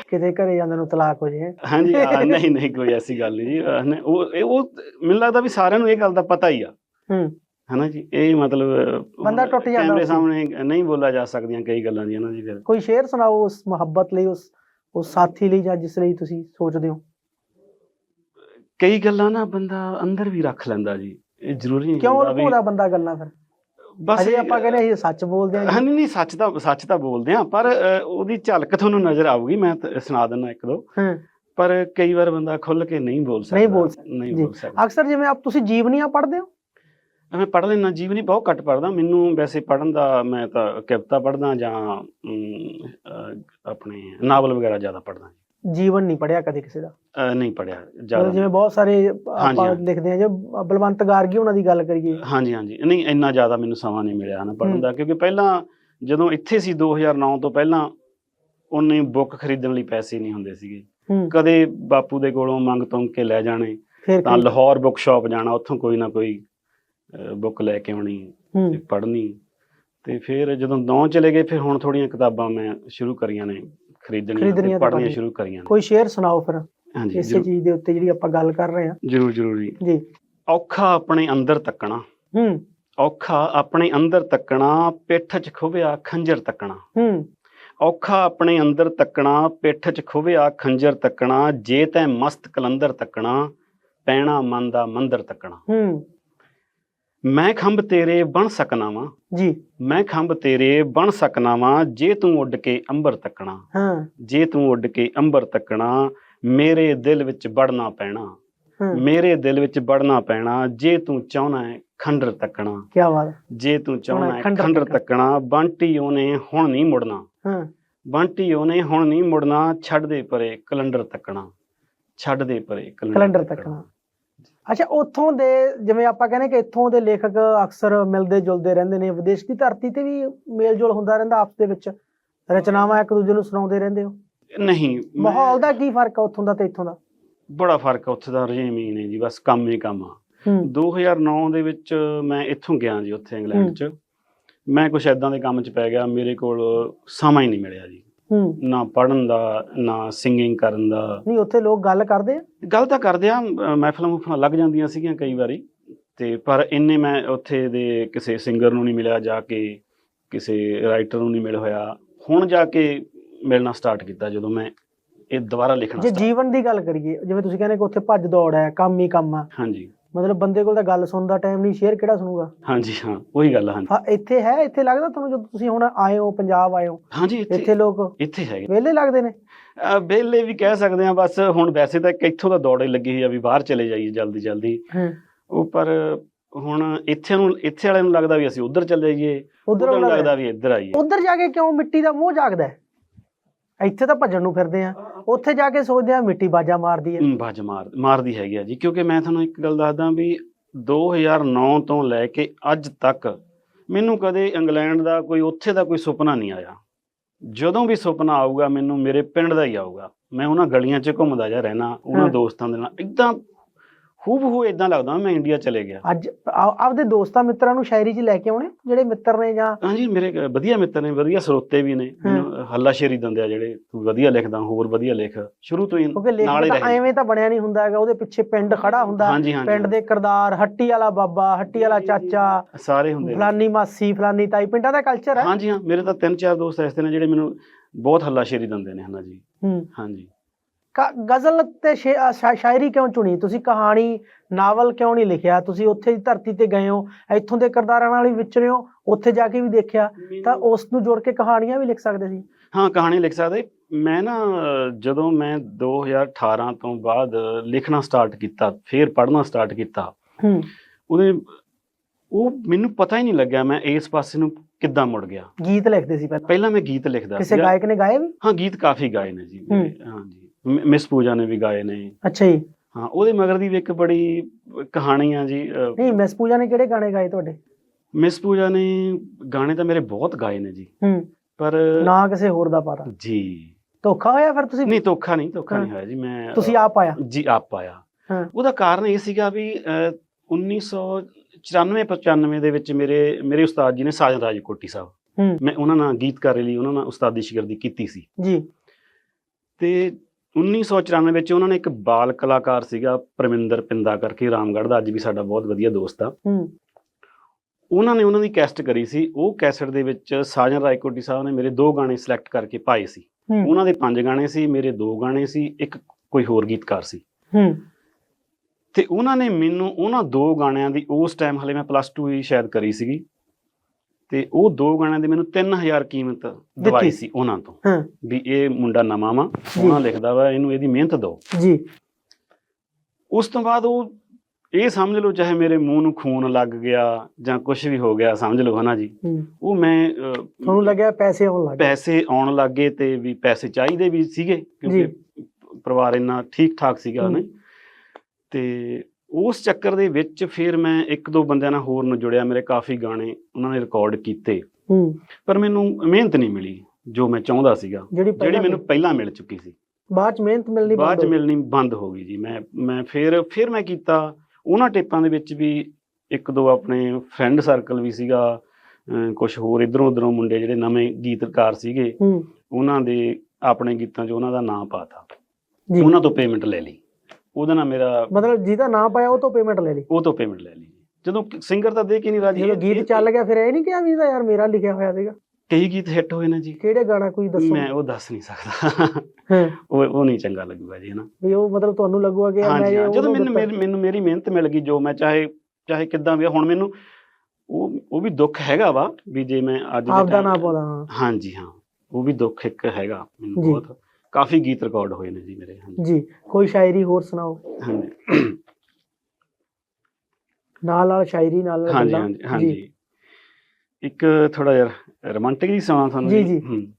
ਕਿਤੇ ਘਰੇ ਜਾਂਦੇ ਨੂੰ ਤਲਾਕ ਹੋ ਜੇ। ਹਾਂਜੀ ਨਹੀਂ ਨਹੀਂ ਕੋਈ ਐਸੀ ਗੱਲ ਨਹੀਂ ਜੀ। ਉਹ ਉਹ ਮੈਨੂੰ ਲੱਗਦਾ ਵੀ ਸਾਰਿਆਂ ਨੂੰ ਇਹ ਗੱਲ ਦਾ ਪਤਾ ਹੀ ਆ। ਹੂੰ। ਹਨਾ ਜੀ ਇਹ ਮਤਲਬ ਬੰਦਾ ਟੁੱਟ ਜਾਂਦਾ ਕੈਮਰੇ। ਸਾਹਮਣੇ ਨਹੀਂ ਬੋਲਾ ਜਾ ਸਕਦੀਆਂ ਕਈ ਗੱਲਾਂ ਜੀ ਨਾ ਜੀ ਫਿਰ। ਕੋਈ ਸ਼ੇਰ ਸੁਣਾਓ ਉਸ ਮੁਹੱਬਤ ਲਈ ਉਸ ਉਸ ਸਾਥੀ ਲਈ ਜਾਂ ਜਿਸ ਲਈ ਤੁਸੀਂ ਸੋਚਦੇ ਹੋ? ਕਈ ਗੱਲਾਂ ਨਾ ਬੰਦਾ ਅੰਦਰ ਵੀ ਰੱਖ ਲੈਂਦਾ ਜੀ ਇਹ ਜ਼ਰੂਰੀ ਨਹੀਂ ਕਿਉਂ ਲੁਕਾਉਂਦਾ ਬੰਦਾ ਗੱਲਾਂ ਫਿਰ? ਬਸ ਅਜੇ ਇਹ- ਆਪਾਂ ਕਹਿੰਦੇ ਅਸੀਂ ਸੱਚ ਬੋਲਦੇ ਹਾਂ। ਨਹੀਂ ਨਹੀਂ ਸੱਚ ਤਾਂ ਸੱਚ ਤਾਂ ਬੋਲਦੇ ਆ ਪਰ ਉਹਦੀ ਝਲਕ ਤੁਹਾਨੂੰ ਨਜ਼ਰ ਆਊਗੀ ਮੈਂ ਸੁਣਾ ਦਿੰਦਾ ਇੱਕ ਦੋ। ਹਾਂ। ਪਰ ਕਈ ਵਾਰ ਬੰਦਾ ਖੁੱਲ ਕੇ ਨਹੀਂ ਬੋਲ ਸਕਦਾ ਨਹੀਂ। ਬੋਲ ਸਕਦਾ। ਅਕਸਰ ਜਿਵੇਂ ਆਪ ਤੁਸੀਂ ਜੀਵਨੀਆਂ ਪੜ੍ਹਦੇ ਹੋ? ਮੈਂ ਪੜ੍ਹ ਲੈਣਾ ਜੀਵਨੀ ਬਹੁਤ ਘੱਟ ਪੜ੍ਹਦਾ। ਮੈਨੂੰ ਵੈਸੇ ਪੜ੍ਹਨ ਦਾ ਮੈਂ ਤਾਂ ਕਵਿਤਾ ਪੜ੍ਹਦਾ ਜਾਂ ਆਪਣੇ ਨਾਵਲ ਵਗੈਰਾ ਜ਼ਿਆਦਾ ਪੜ੍ਹਦਾ। ਜੀਵਨ ਨਹੀਂ ਪੜਿਆ ਕਦੇ ਕਿਸੇ ਦਾ? ਨਹੀਂ ਮਤਲਬ ਜ਼ਿਆਦਾ ਜਿਵੇਂ ਬਹੁਤ ਸਾਰੇ ਆਪਾਂ। ਲਿਖਦੇ ਹਾਂ। ਜੇ ਬਲਵੰਤ ਗਾਰਗੀ ਉਹਨਾਂ ਦੀ ਗੱਲ ਕਰੀਏ। ਹਾਂਜੀ ਹਾਂਜੀ। ਨਹੀਂ ਇੰਨਾ ਜ਼ਿਆਦਾ ਮੈਨੂੰ ਸਮਾਂ ਨਹੀਂ ਮਿਲਿਆ ਨਾ ਪੜ੍ਹਨ ਹੂੰ। ਦਾ ਕਿਉਂਕਿ ਪਹਿਲਾਂ ਜਦੋਂ ਇੱਥੇ ਸੀ 2009 ਤੋਂ ਪਹਿਲਾਂ ਉਹਨੇ ਬੁੱਕ ਖਰੀਦਣ ਲਈ ਪੈਸੇ ਨਹੀਂ ਹੁੰਦੇ ਸੀਗੇ। ਕਦੇ ਬਾਪੂ ਦੇ ਕੋਲੋਂ ਮੰਗ ਤੰਗ ਕੇ ਲੈ ਜਾਣੇ ਤਾਂ? ਲਾਹੌਰ ਬੁੱਕ ਸ਼ਾਪ ਜਾਣਾ ਉੱਥੋਂ ਕੋਈ ਨਾ ਕੋਈ ਬੁੱਕ ਲੈ ਕੇ ਆਉਣੀ ਤੇ ਪੜ੍ਹਨੀ। ਤੇ ਫਿਰ ਜਦੋਂ ਨੌ ਚਲੇ ਗਏ ਫਿਰ ਹੁਣ ਥੋੜੀਆਂ ਕਿਤਾਬਾਂ ਮੈਂ ਸ਼ੁਰੂ ਕਰੀਆਂ ਨੇ ਖਰੀਦਣੀਆਂ ਤੇ ਪੜ੍ਹਨੀਆਂ। ਸ਼ੁਰੂ ਕਰੀਆਂ ਨੇ। ਕੋਈ ਸ਼ੇਰ ਸੁਣਾਓ ਫਿਰ ਹਾਂਜੀ ਇਸੇ ਚੀਜ਼ ਦੇ ਉੱਤੇ ਜਿਹੜੀ ਆਪਾਂ ਗੱਲ ਕਰ ਰਹੇ ਹਾਂ। ਜ਼ਰੂਰ ਜ਼ਰੂਰ ਜੀ। ਔਖਾ ਆਪਣੇ ਅੰਦਰ ਤੱਕਣਾ। ਹੂੰ। ਔਖਾ ਆਪਣੇ ਅੰਦਰ ਤੱਕਣਾ ਪਿੱਠ 'ਚ ਖੁਬਿਆ ਖੰਜਰ ਤੱਕਣਾ। ਹੂੰ। ਔਖਾ ਆਪਣੇ ਅੰਦਰ ਤੱਕਣਾ ਪਿੱਠ 'ਚ ਖੁਵਿਆ ਖੰਜਰ ਤੱਕਣਾ ਜੇ ਤੈ ਮਸਤ ਕਲੰਦਰ ਤੱਕਣਾ ਪੈਣਾ ਮਨ ਦਾ ਮੰਦਰ ਤੱਕਣਾ। ਹੂੰ। ਮੈਂ ਖੰਭ ਤੇਰੇ ਬਣ ਸਕਣਾ ਵਾਂ ਜੀ। ਮੈਂ ਖੰਭ ਤੇਰੇ ਬਣ ਸਕਣਾ ਵਾਂ ਜੇ ਤੂੰ ਉੱਡ ਕੇ ਅੰਬਰ ਤੱਕਣਾ। ਹਾਂ। ਜੇ ਤੂੰ ਉੱਡ ਕੇ ਅੰਬਰ ਤੱਕਣਾ ਮੇਰੇ ਦਿਲ ਵਿੱਚ ਵੜਨਾ ਪੈਣਾ। ਮੇਰੇ ਦਿਲ ਵਿੱਚ ਵੜਨਾ ਪੈਣਾ ਜੇ ਤੂੰ ਚਾਹਣਾ ਹੈ ਖੰਡਰ ਤੱਕਣਾ। ਕੀ ਬਾਤ। ਜੇ ਤੂੰ ਚਾਹਣਾ ਹੈ ਖੰਡਰ। ਤੱਕਣਾ। ਬੰਟੀ ਉਹਨੇ ਹੁਣ ਨਹੀਂ ਮੁੜਨਾ। ਹਾਂ। ਬੰਟੀ ਉਹਨੇ ਹੁਣ ਨਹੀਂ ਮੁੜਨਾ ਛੱਡ ਦੇ ਪਰੇ ਕੈਲੰਡਰ ਤੱਕਣਾ। ਛੱਡ ਦੇ ਪਰੇ ਕੈਲੰਡਰ ਤੱਕਣਾ। ਅੱਛਾ ਉੱਥੋਂ ਦੇ ਜਿਵੇਂ ਆਪਾਂ ਕਹਿੰਦੇ ਕਿ ਇੱਥੋਂ ਦੇ ਲੇਖਕ ਅਕਸਰ ਮਿਲਦੇ ਜੁਲਦੇ ਰਹਿੰਦੇ ਨੇ ਵਿਦੇਸ਼ ਦੀ ਧਰਤੀ ਤੇ ਵੀ ਮੇਲ ਜੋਲ ਹੁੰਦਾ ਰਹਿੰਦਾ ਆਪਸ ਦੇ ਵਿੱਚ? ਰਚਨਾਵਾਂ ਇੱਕ ਦੂਜੇ ਨੂੰ ਸੁਣਾਉਂਦੇ ਰਹਿੰਦੇ ਹੋ? ਨਹੀਂ ਮਾਹੌਲ ਦਾ ਕੀ ਫ਼ਰਕ ਆ ਉੱਥੋਂ ਦਾ ਤੇ ਇੱਥੋਂ ਦਾ? ਬੜਾ ਫ਼ਰਕ ਆ ਉੱਥੇ ਦਾ ਰਜੀਮ ਹੀ ਨਹੀਂ ਜੀ ਬਸ ਕੰਮ ਹੀ ਕੰਮ ਆ। ਹੂੰ। 2009 ਦੇ ਵਿੱਚ ਮੈਂ ਇੱਥੋਂ ਗਿਆ ਜੀ ਉੱਥੇ ਇੰਗਲੈਂਡ। 'ਚ। ਮੈਂ ਕੁਛ ਐਦਾਂ ਦੇ ਕੰਮ 'ਚ ਪੈ ਗਿਆ ਮੇਰੇ ਕੋਲ ਸਮਾਂ ਹੀ ਨਹੀਂ ਮਿਲਿਆ ਜੀ। ਨਾ ਪੜਨ ਦਾ ਨਾ ਸਿੰਗਿੰਗ ਕਰਨ ਦਾ। ਨਹੀਂ ਉੱਥੇ ਲੋਕ ਗੱਲ ਕਰਦੇ ਆ? ਗੱਲ ਤਾਂ ਕਰਦੇ ਆ ਮਹਿਫਲਾਂ ਮੁਹਫਲਾਂ ਲੱਗ ਜਾਂਦੀਆਂ ਸੀਗੀਆਂ ਕਈ ਵਾਰੀ। ਤੇ ਪਰ ਇੰਨੇ ਮੈਂ ਉੱਥੇ ਦੇ ਕਿਸੇ ਸਿੰਗਰ ਨੂੰ ਨਹੀਂ ਮਿਲਿਆ ਜਾ ਕੇ ਕਿਸੇ ਰਾਈਟਰ ਨੂੰ ਨਹੀਂ ਮਿਲ ਹੋਇਆ। ਹੁਣ ਜਾ ਕੇ ਮਿਲਣਾ ਸਟਾਰਟ ਕੀਤਾ ਜਦੋਂ ਮੈਂ ਇਹ ਦੁਬਾਰਾ ਲਿਖਣਾ ਜੇ ਜੀਵਨ ਦੀ ਗੱਲ ਕਰੀਏ ਜਿਵੇਂ ਤੁਸੀਂ ਕਹਿੰਦੇ ਕਿ ਉੱਥੇ ਭੱਜ ਦੌੜ ਹੈ ਕੰਮ ਹੀ ਕੰਮ ਆ। ਹਾਂਜੀ। ਮਤਲਬ ਬੰਦੇ ਕੋਲ ਤਾਂ ਗੱਲ ਸੁਣਨ ਦਾ ਟਾਈਮ ਨਹੀਂ ਸ਼ੇਅਰ ਕਿਹੜਾ ਸੁਣੂਗਾ? ਹਾਂਜੀ ਹਾਂ ਉਹੀ ਗੱਲ ਹਾਂਜੀ। ਹਾਂ, ਇੱਥੇ ਹੈ ਇੱਥੇ ਲੱਗਦਾ ਤੁਹਾਨੂੰ ਜਦੋਂ ਤੁਸੀਂ ਹੁਣ ਆਏ ਹੋ ਪੰਜਾਬ ਆਏ ਹੋ? ਹਾਂਜੀ ਇੱਥੇ ਇੱਥੇ ਲੋਕ ਇੱਥੇ ਹੈਗੇ। ਵਿਹਲੇ ਲੱਗਦੇ ਨੇ? ਅਹ ਵਿਹਲੇ ਵੀ ਕਹਿ ਸਕਦੇ ਆ ਬਸ ਹੁਣ ਵੈਸੇ ਤਾਂ ਇੱਥੋਂ ਦਾ ਦੌੜ ਹੀ ਲੱਗੀ ਹੋਈ ਆ ਵੀ ਬਾਹਰ ਚਲੇ ਜਾਈਏ ਜਲਦੀ ਜਲਦੀ। ਹੂੰ। ਉਹ ਪਰ ਹੁਣ ਇੱਥੇ ਨੂੰ ਇੱਥੇ ਵਾਲਿਆਂ ਨੂੰ ਲੱਗਦਾ ਵੀ ਅਸੀਂ ਉੱਧਰ ਚਲੇ ਜਾਈਏ ਉਧਰ ਉਧਰ ਨੂੰ ਲੱਗਦਾ ਵੀ ਇੱਧਰ ਆਈਏ। ਉਧਰ ਜਾ ਕੇ ਕਿਉਂ ਮਿੱਟੀ ਦਾ ਮੋਹ ਜਾਗਦਾ ਹੈ? ਇੱਥੇ ਤਾਂ ਭੱਜਣ ਨੂੰ ਫਿਰਦੇ ਆ। ਉੱਥੇ ਜਾ ਕੇ ਸੋਚਦੇ ਆ ਮਿੱਟੀ ਬਾਜਾ ਮਾਰਦੀ ਹੈ ਬਾਜ ਮਾਰ ਮਾਰਦੀ ਹੈਗੀ ਆ ਜੀ। ਕਿਉਂਕਿ ਮੈਂ ਤੁਹਾਨੂੰ ਇੱਕ ਗੱਲ ਦੱਸਦਾ ਵੀ 2009 ਤੋਂ ਲੈ ਕੇ ਅੱਜ ਤੱਕ ਮੈਨੂੰ ਕਦੇ ਇੰਗਲੈਂਡ ਦਾ ਕੋਈ ਉੱਥੇ ਦਾ ਕੋਈ ਸੁਪਨਾ ਨਹੀਂ ਆਇਆ। ਜਦੋਂ ਵੀ ਸੁਪਨਾ ਆਊਗਾ ਮੈਨੂੰ ਮੇਰੇ ਪਿੰਡ ਦਾ ਹੀ ਆਊਗਾ। ਮੈਂ ਉਹਨਾਂ ਗਲੀਆਂ 'ਚ ਘੁੰਮਦਾ ਜਾ ਰਹਿਣਾ ਉਹਨਾਂ। ਦੋਸਤਾਂ ਦੇ ਨਾਲ। ਇਦਾਂ ਖੂਬ ਹੋ ਇਦਾਂ ਲੱਗਦਾ ਮੈਂ ਇੰਡੀਆ ਚਲੇ ਗਿਆ। ਅੱਜ ਆ- ਆਪਦੇ ਦੋਸਤਾਂ ਮਿੱਤਰਾਂ ਨੂੰ ਸ਼ਾਇਰੀ 'ਚ ਲੈ ਕੇ ਆਉਣੇ ਜਿਹੜੇ ਮਿੱਤਰ ਨੇ ਜਾਂ? ਹਾਂਜੀ ਮੇਰੇ ਕ- ਵਧੀਆ ਮਿੱਤਰ ਨੇ ਵਧੀਆ ਸਰੋਤੇ ਵੀ ਨੇ। ਮੈਨੂੰ ਹੱਲਾਸ਼ੇਰੀ ਦਿੰਦੇ ਆ ਜਿਹੜੇ ਤੂੰ ਵਧੀਆ ਲਿਖਦਾ ਹੋਰ ਵਧੀਆ ਲਿਖ। ਸ਼ੁਰੂ ਤੋਂ ਹੀ ਕਿਉਂਕਿ ਨਾਲ ਹੀ ਲੇਖਕ ਤਾਂ ਰਹੇ ਐਵੇਂ ਤਾਂ ਬਣਿਆ ਨਹੀਂ ਹੁੰਦਾ ਹੈਗਾ ਉਹਦੇ ਪਿੱਛੇ ਪਿੰਡ ਖੜਾ ਹੁੰਦਾ। ਹਾਂਜੀ ਹਾਂਜੀ। ਪਿੰਡ ਦੇ ਕਿਰਦਾਰ ਹੱਟੀ ਵਾਲਾ ਬਾਬਾ ਹੱਟੀ ਵਾਲਾ ਚਾਚਾ ਸਾਰੇ ਹੁੰਦੇ ਨੇ। ਫਲਾਨੀ ਮਾਸੀ ਫਲਾਨੀ ਤਾਈ ਪਿੰਡਾਂ ਦਾ ਕਲਚਰ ਹੈ? ਹਾਂਜੀ ਹਾਂ ਮੇਰੇ ਤਾਂ ਤਿੰਨ ਚਾਰ ਦੋਸਤ ਐਸੇ ਨੇ ਜਿਹੜੇ ਮੈਨੂੰ ਬਹੁਤ ਹੱਲਾਸ਼ੇਰੀ ਦਿੰਦੇ ਨੇ ਹਨਾ ਜੀ। ਹੂੰ। ਹਾਂਜੀ। ਗਜ਼ਲ ਤੇ ਸ਼ੇ- ਸ਼ਾ- ਸ਼ਾਇਰੀ ਕਿਉਂ ਚੁਣੀ? ਤੁਸੀਂ ਕਹਾਣੀ ਨਾਵਲ ਕਿਉਂ ਨਹੀਂ ਲਿਖਿਆ? ਤੁਸੀਂ ਉੱਥੇ ਦੀ ਧਰਤੀ ਤੇ ਗਏ ਹੋ ਇੱਥੋਂ ਦੇ ਕਿਰਦਾਰਾਂ ਨਾਲ ਹੀ ਵਿਚਰੇ ਹੋ ਉੱਥੇ ਜਾ ਕੇ ਵੀ ਦੇਖਿਆ। ਤਾਂ ਉਸ ਨੂੰ ਜੋੜ ਕੇ ਕਹਾਣੀਆਂ ਵੀ ਲਿਖ ਸਕਦੇ ਸੀ। ਹਾਂ ਕਹਾਣੀ ਲਿਖ ਸਕਦੇ। ਮੈਂ ਨਾ ਜਦੋਂ ਮੈਂ 2018 ਤੋਂ ਬਾਅਦ ਲਿਖਣਾ ਸਟਾਰਟ ਕੀਤਾ ਫਿਰ ਪੜ੍ਹਨਾ ਸਟਾਰਟ ਕੀਤਾ ਹੂੰ। ਉਹਦੇ ਉਹ ਮੈਨੂੰ ਪਤਾ ਹੀ ਨਹੀਂ ਲੱਗਿਆ ਮੈਂ ਇਸ ਪਾਸੇ ਨੂੰ ਕਿੱਦਾਂ ਮੁੜ ਗਿਆ। ਗੀਤ ਲਿਖਦੇ ਸੀ ਪਹਿਲਾਂ? ਪਹਿਲਾਂ ਮੈਂ ਗੀਤ ਲਿਖਦਾ ਕਿਸੇ ਸੀਗਾ। ਗਾਇਕ ਨੇ ਗਾਏ ਵੀ? ਹਾਂ ਗੀਤ ਕਾਫੀ ਗਾਏ ਨੇ ਜੀ। ਮੇਰੇ, ਹਾਂਜੀ। ਮ- ਮਿਸ ਪੂਜਾ ਨੇ ਵੀ ਗਾਏ ਨੇ ਅੱਛਾ ਜੀ। ਹਾਂ ਉਹਦੇ ਮਗਰ ਦੀ ਵੀ ਇੱਕ ਬੜੀ ਕਹਾਣੀ ਆ ਜੀ ਅਹ, ਨਹੀਂ ਮਿਸ ਪੂਜਾ ਨੇ ਕਿਹੜੇ ਗਾਣੇ ਗਾਏ ਤੁਹਾਡੇ? ਮਿਸ ਪੂਜਾ ਨੇ ਗਾਣੇ ਤਾਂ ਮੇਰੇ ਬਹੁਤ ਗਾਏ ਨੇ ਜੀ। ਹੂੰ। ਪਰ ਨਾ ਕਿਸੇ ਹੋਰ ਦਾ ਪਤਾ। ਜੀ। ਧੋਖਾ ਹੋਇਆ ਫਿਰ ਤੁਸੀਂ? ਨਹੀਂ ਧੋਖਾ ਨਹੀਂ ਧੋਖਾ ਹਾਂ। ਨਹੀਂ ਹੋਇਆ ਜੀ ਮੈਂ ਤੁਸੀਂ ਆਪ ਆਇਆ? ਜੀ ਆਪ ਆਇਆ। ਹਾਂ। ਉਹਦਾ ਕਾਰਨ ਇਹ ਸੀਗਾ ਵੀ ਅਹ, 1994 95 ਦੇ ਵਿੱਚ ਮੇਰੇ ਮੇਰੇ ਉਸਤਾਦ ਜੀ ਨੇ ਸਾਜਨ ਰਾਜਕੋਟੀ ਸਾਹਿਬ। ਹੂੰ। ਮੈਂ ਉਹਨਾਂ ਨਾਲ ਗੀਤਕਾਰੀ ਲਈ ਉਹਨਾਂ ਨਾਲ ਉਸਤਾਦੀ ਸ਼ਾਗਿਰਦੀ ਕੀਤੀ ਸੀ। ਜੀ। ਤੇ 1994 ਵਿੱਚ ਉਹਨਾਂ ਨੇ ਇੱਕ ਬਾਲ ਕਲਾਕਾਰ ਸੀਗਾ ਪਰਮਿੰਦਰ ਪਿੰਦਾ ਕਰਕੇ ਰਾਮਗੜ੍ਹ ਦਾ ਅੱਜ ਵੀ ਸਾਡਾ ਬਹੁਤ ਵਧੀਆ ਦੋਸਤ ਆ। ਹੂੰ। ਉਹਨਾਂ ਨੇ ਉਹਨਾਂ ਦੀ ਕੈਸਟ ਕਰੀ ਸੀ। ਉਹ ਕੈਸਟ ਦੇ ਵਿੱਚ ਸਾਜਨ ਰਾਜਕੋਟੀ ਸਾਹਿਬ ਨੇ ਮੇਰੇ ਦੋ ਗਾਣੇ ਸਿਲੈਕਟ ਕਰਕੇ ਪਾਏ ਸੀ। ਉਹਨਾਂ ਦੇ ਪੰਜ ਗਾਣੇ ਸੀ ਮੇਰੇ ਦੋ ਗਾਣੇ ਸੀ ਇੱਕ ਕੋਈ ਹੋਰ ਗੀਤਕਾਰ ਸੀ। ਹੂੰ। ਤੇ ਉਹਨਾਂ ਨੇ ਮੈਨੂੰ ਉਹਨਾਂ ਦੋ ਗਾਣਿਆਂ ਦੀ ਉਸ ਟਾਈਮ ਹਲੇ ਮੈਂ ਪਲੱਸ 2 ਹੀ ਸ਼ਾਇਦ ਕਰੀ ਸੀਗੀ। ਤੇ ਉਹ ਦੋ ਗਾਣਿਆਂ ਦੀ ਮੈਨੂੰ 3000 ਕੀਮਤ ਦਵਾਈ ਦਿੱਤੀ। ਸੀ ਉਹਨਾਂ ਤੋਂ। ਹਾਂ। ਵੀ ਇਹ ਮੁੰਡਾ ਨਵਾਂ ਵਾ ਸੋਹਣਾ ਲਿਖਦਾ ਵਾ ਇਹਨੂੰ ਇਹਦੀ ਮਿਹਨਤ ਦਿਓ। ਜੀ। ਉਸ ਤੋਂ ਬਾਅਦ ਉਹ ਇਹ ਸਮਝ ਲਓ ਚਾਹੇ ਮੇਰੇ ਮੂੰਹ ਨੂੰ ਖੂਨ ਲੱਗ ਗਿਆ ਜਾਂ ਕੁਝ ਵੀ ਹੋ ਗਿਆ ਸਮਝ ਲਓ ਹਨਾ ਜੀ। ਉਹ ਮੈਂ ਤੁਹਾਨੂੰ ਲੱਗਿਆ ਪੈਸੇ ਆਉਣ ਲੱਗ ਪੈਸੇ ਆਉਣ ਲੱਗੇ ਤੇ ਵੀ ਪੈਸੇ ਚਾਹੀਦੇ ਵੀ ਸੀਗੇ ਕਿਉਂਕਿ ਪਰਿਵਾਰ ਇੰਨਾ ਠੀਕ ਠਾਕ ਸੀਗਾ ਹੂੰ। ਨੇ ਤੇ ਉਸ ਚੱਕਰ ਦੇ ਵਿੱਚ ਫਿਰ ਮੈਂ ਇੱਕ ਦੋ ਬੰਦਿਆਂ ਨਾਲ ਹੋਰ ਨੂੰ ਜੁੜਿਆ ਮੇਰੇ ਕਾਫੀ ਗਾਣੇ ਉਹਨਾਂ ਨੇ ਰਿਕਾਰਡ ਕੀਤੇ। ਹੂੰ। ਪਰ ਮੈਨੂੰ ਮਿਹਨਤ ਨਹੀਂ ਮਿਲੀ ਜੋ ਮੈਂ ਚਾਹੁੰਦਾ ਸੀਗਾ ਜਿਹੜੀ ਮੈਨੂੰ ਪਹਿਲਾਂ ਮਿਲ ਚੁੱਕੀ ਸੀ। ਬਾਅਦ ਚ ਮਿਹਨਤ ਮਿਲਣੀ ਬਾਅਦ ਚ। ਮਿਲਣੀ ਬੰਦ ਹੋ ਗਈ ਜੀ। ਮੈਂ ਮੈਂ ਫਿਰ ਫਿਰ ਮੈਂ ਕੀਤਾ। ਉਹਨਾਂ ਟੇਪਾਂ ਦੇ ਵਿੱਚ ਵੀ ਇੱਕ ਦੋ ਆਪਣੇ ਫਰੈਂਡ ਸਰਕਲ ਵੀ ਸੀਗਾ ਕੁਝ ਹੋਰ ਇਧਰੋਂ ਉਧਰੋਂ ਮੁੰਡੇ ਜਿਹੜੇ ਨਵੇਂ ਗੀਤਕਾਰ ਸੀਗੇ ਹੂੰ। ਉਹਨਾਂ ਦੇ ਆਪਣੇ ਗੀਤਾਂ 'ਚ ਉਹਨਾਂ ਦਾ ਨਾਮ ਪਾਤਾ। ਜੀ। ਉਹਨਾਂ ਤੋਂ ਪੇਮੈਂਟ ਲੈ ਲਈ। ਉਹਦਾ ਨਾਲ ਮੇਰਾ ਮਤਲਬ ਜਿਹਦਾ ਨਾਂ ਪਾਇਆ ਉਹ ਤੋਂ ਪੇਮੈਂਟ ਲੈ ਲਈ? ਉਹ ਤੋਂ ਪੇਮੈਂਟ ਲੈ ਲਈ। ਜਦੋਂ ਸਿੰਗਰ ਤਾਂ ਦੇ ਕੇ ਨਹੀਂ ਰਾਜੀ ਜਦੋਂ ਗੀਤ ਚੱਲ ਗਿਆ ਫਿਰ ਇਹ ਨਹੀਂ ਕਿਹਾ ਵੀ ਇਹਦਾ ਯਾਰ ਮੇਰਾ ਲਿਖਿਆ ਹੋਇਆ ਸੀਗਾ? ਕਈ ਗੀਤ ਹਿੱਟ ਹੋਏ ਨੇ ਜੀ। ਕਿਹੜੇ ਗਾਣਾ ਕੋਈ ਦੱਸੋ? ਮੈਂ ਉਹ ਦੱਸ ਨਹੀਂ ਸਕਦਾ। ਉਹ ਉਹ ਨਹੀਂ ਚੰਗਾ ਲੱਗੂਗਾ ਜੀ ਹਨਾ। ਵੀ ਉਹ ਮਤਲਬ ਤੁਹਾਨੂੰ ਲੱਗੂਗਾ ਕਿ ਹਾਂ, ਜਦੋਂ ਮੈਨੂੰ ਮੈਨੂੰ ਮੇਰੀ ਮਿਹਨਤ ਮਿਲ ਗਈ ਜੋ ਮੈਂ ਚਾਹੇ ਚਾਹੇ ਕਿੱਦਾਂ ਵੀ ਹੁਣ ਮੈਨੂੰ ਉਹ ਉਹ ਵੀ ਦੁੱਖ ਹੈਗਾ ਵਾ ਵੀ ਜੇ ਮੈਂ ਅੱਜ ਦੇ ਆਪਦਾ ਨਾ ਪਾਉਂਦਾ ਹਾਂਜੀ ਹਾਂ। ਉਹ ਵੀ ਦੁੱਖ ਇੱਕ ਹੈਗਾ ਮੈਨੂੰ। ਬਹੁਤ। ਕਾਫੀ ਗੀਤ ਰਿਕਾਰਡ ਹੋਏ ਨੇ ਜੀ ਮੇਰੇ ਹਾਂਜੀ। ਜੀ ਕੋਈ ਸ਼ਾਇਰੀ ਹੋਰ ਸੁਣਾਓ? ਹਾਂਜੀ। ਨਾਲ ਨਾਲ ਸ਼ਾਇਰੀ ਨਾਲ ਨਾਲ ਹਾਂਜੀ ਗੱਲਾਂ। ਹਾਂਜੀ ਹਾਂਜੀ। ਇੱਕ ਥੋੜਾ ਜਿਹਾ ਰੋਮਾਂਟਿਕ ਜੀ ਸੁਣਾ ਤੁਹਾਨੂੰ ਜੀ, ਜੀ। ਹੂੰ।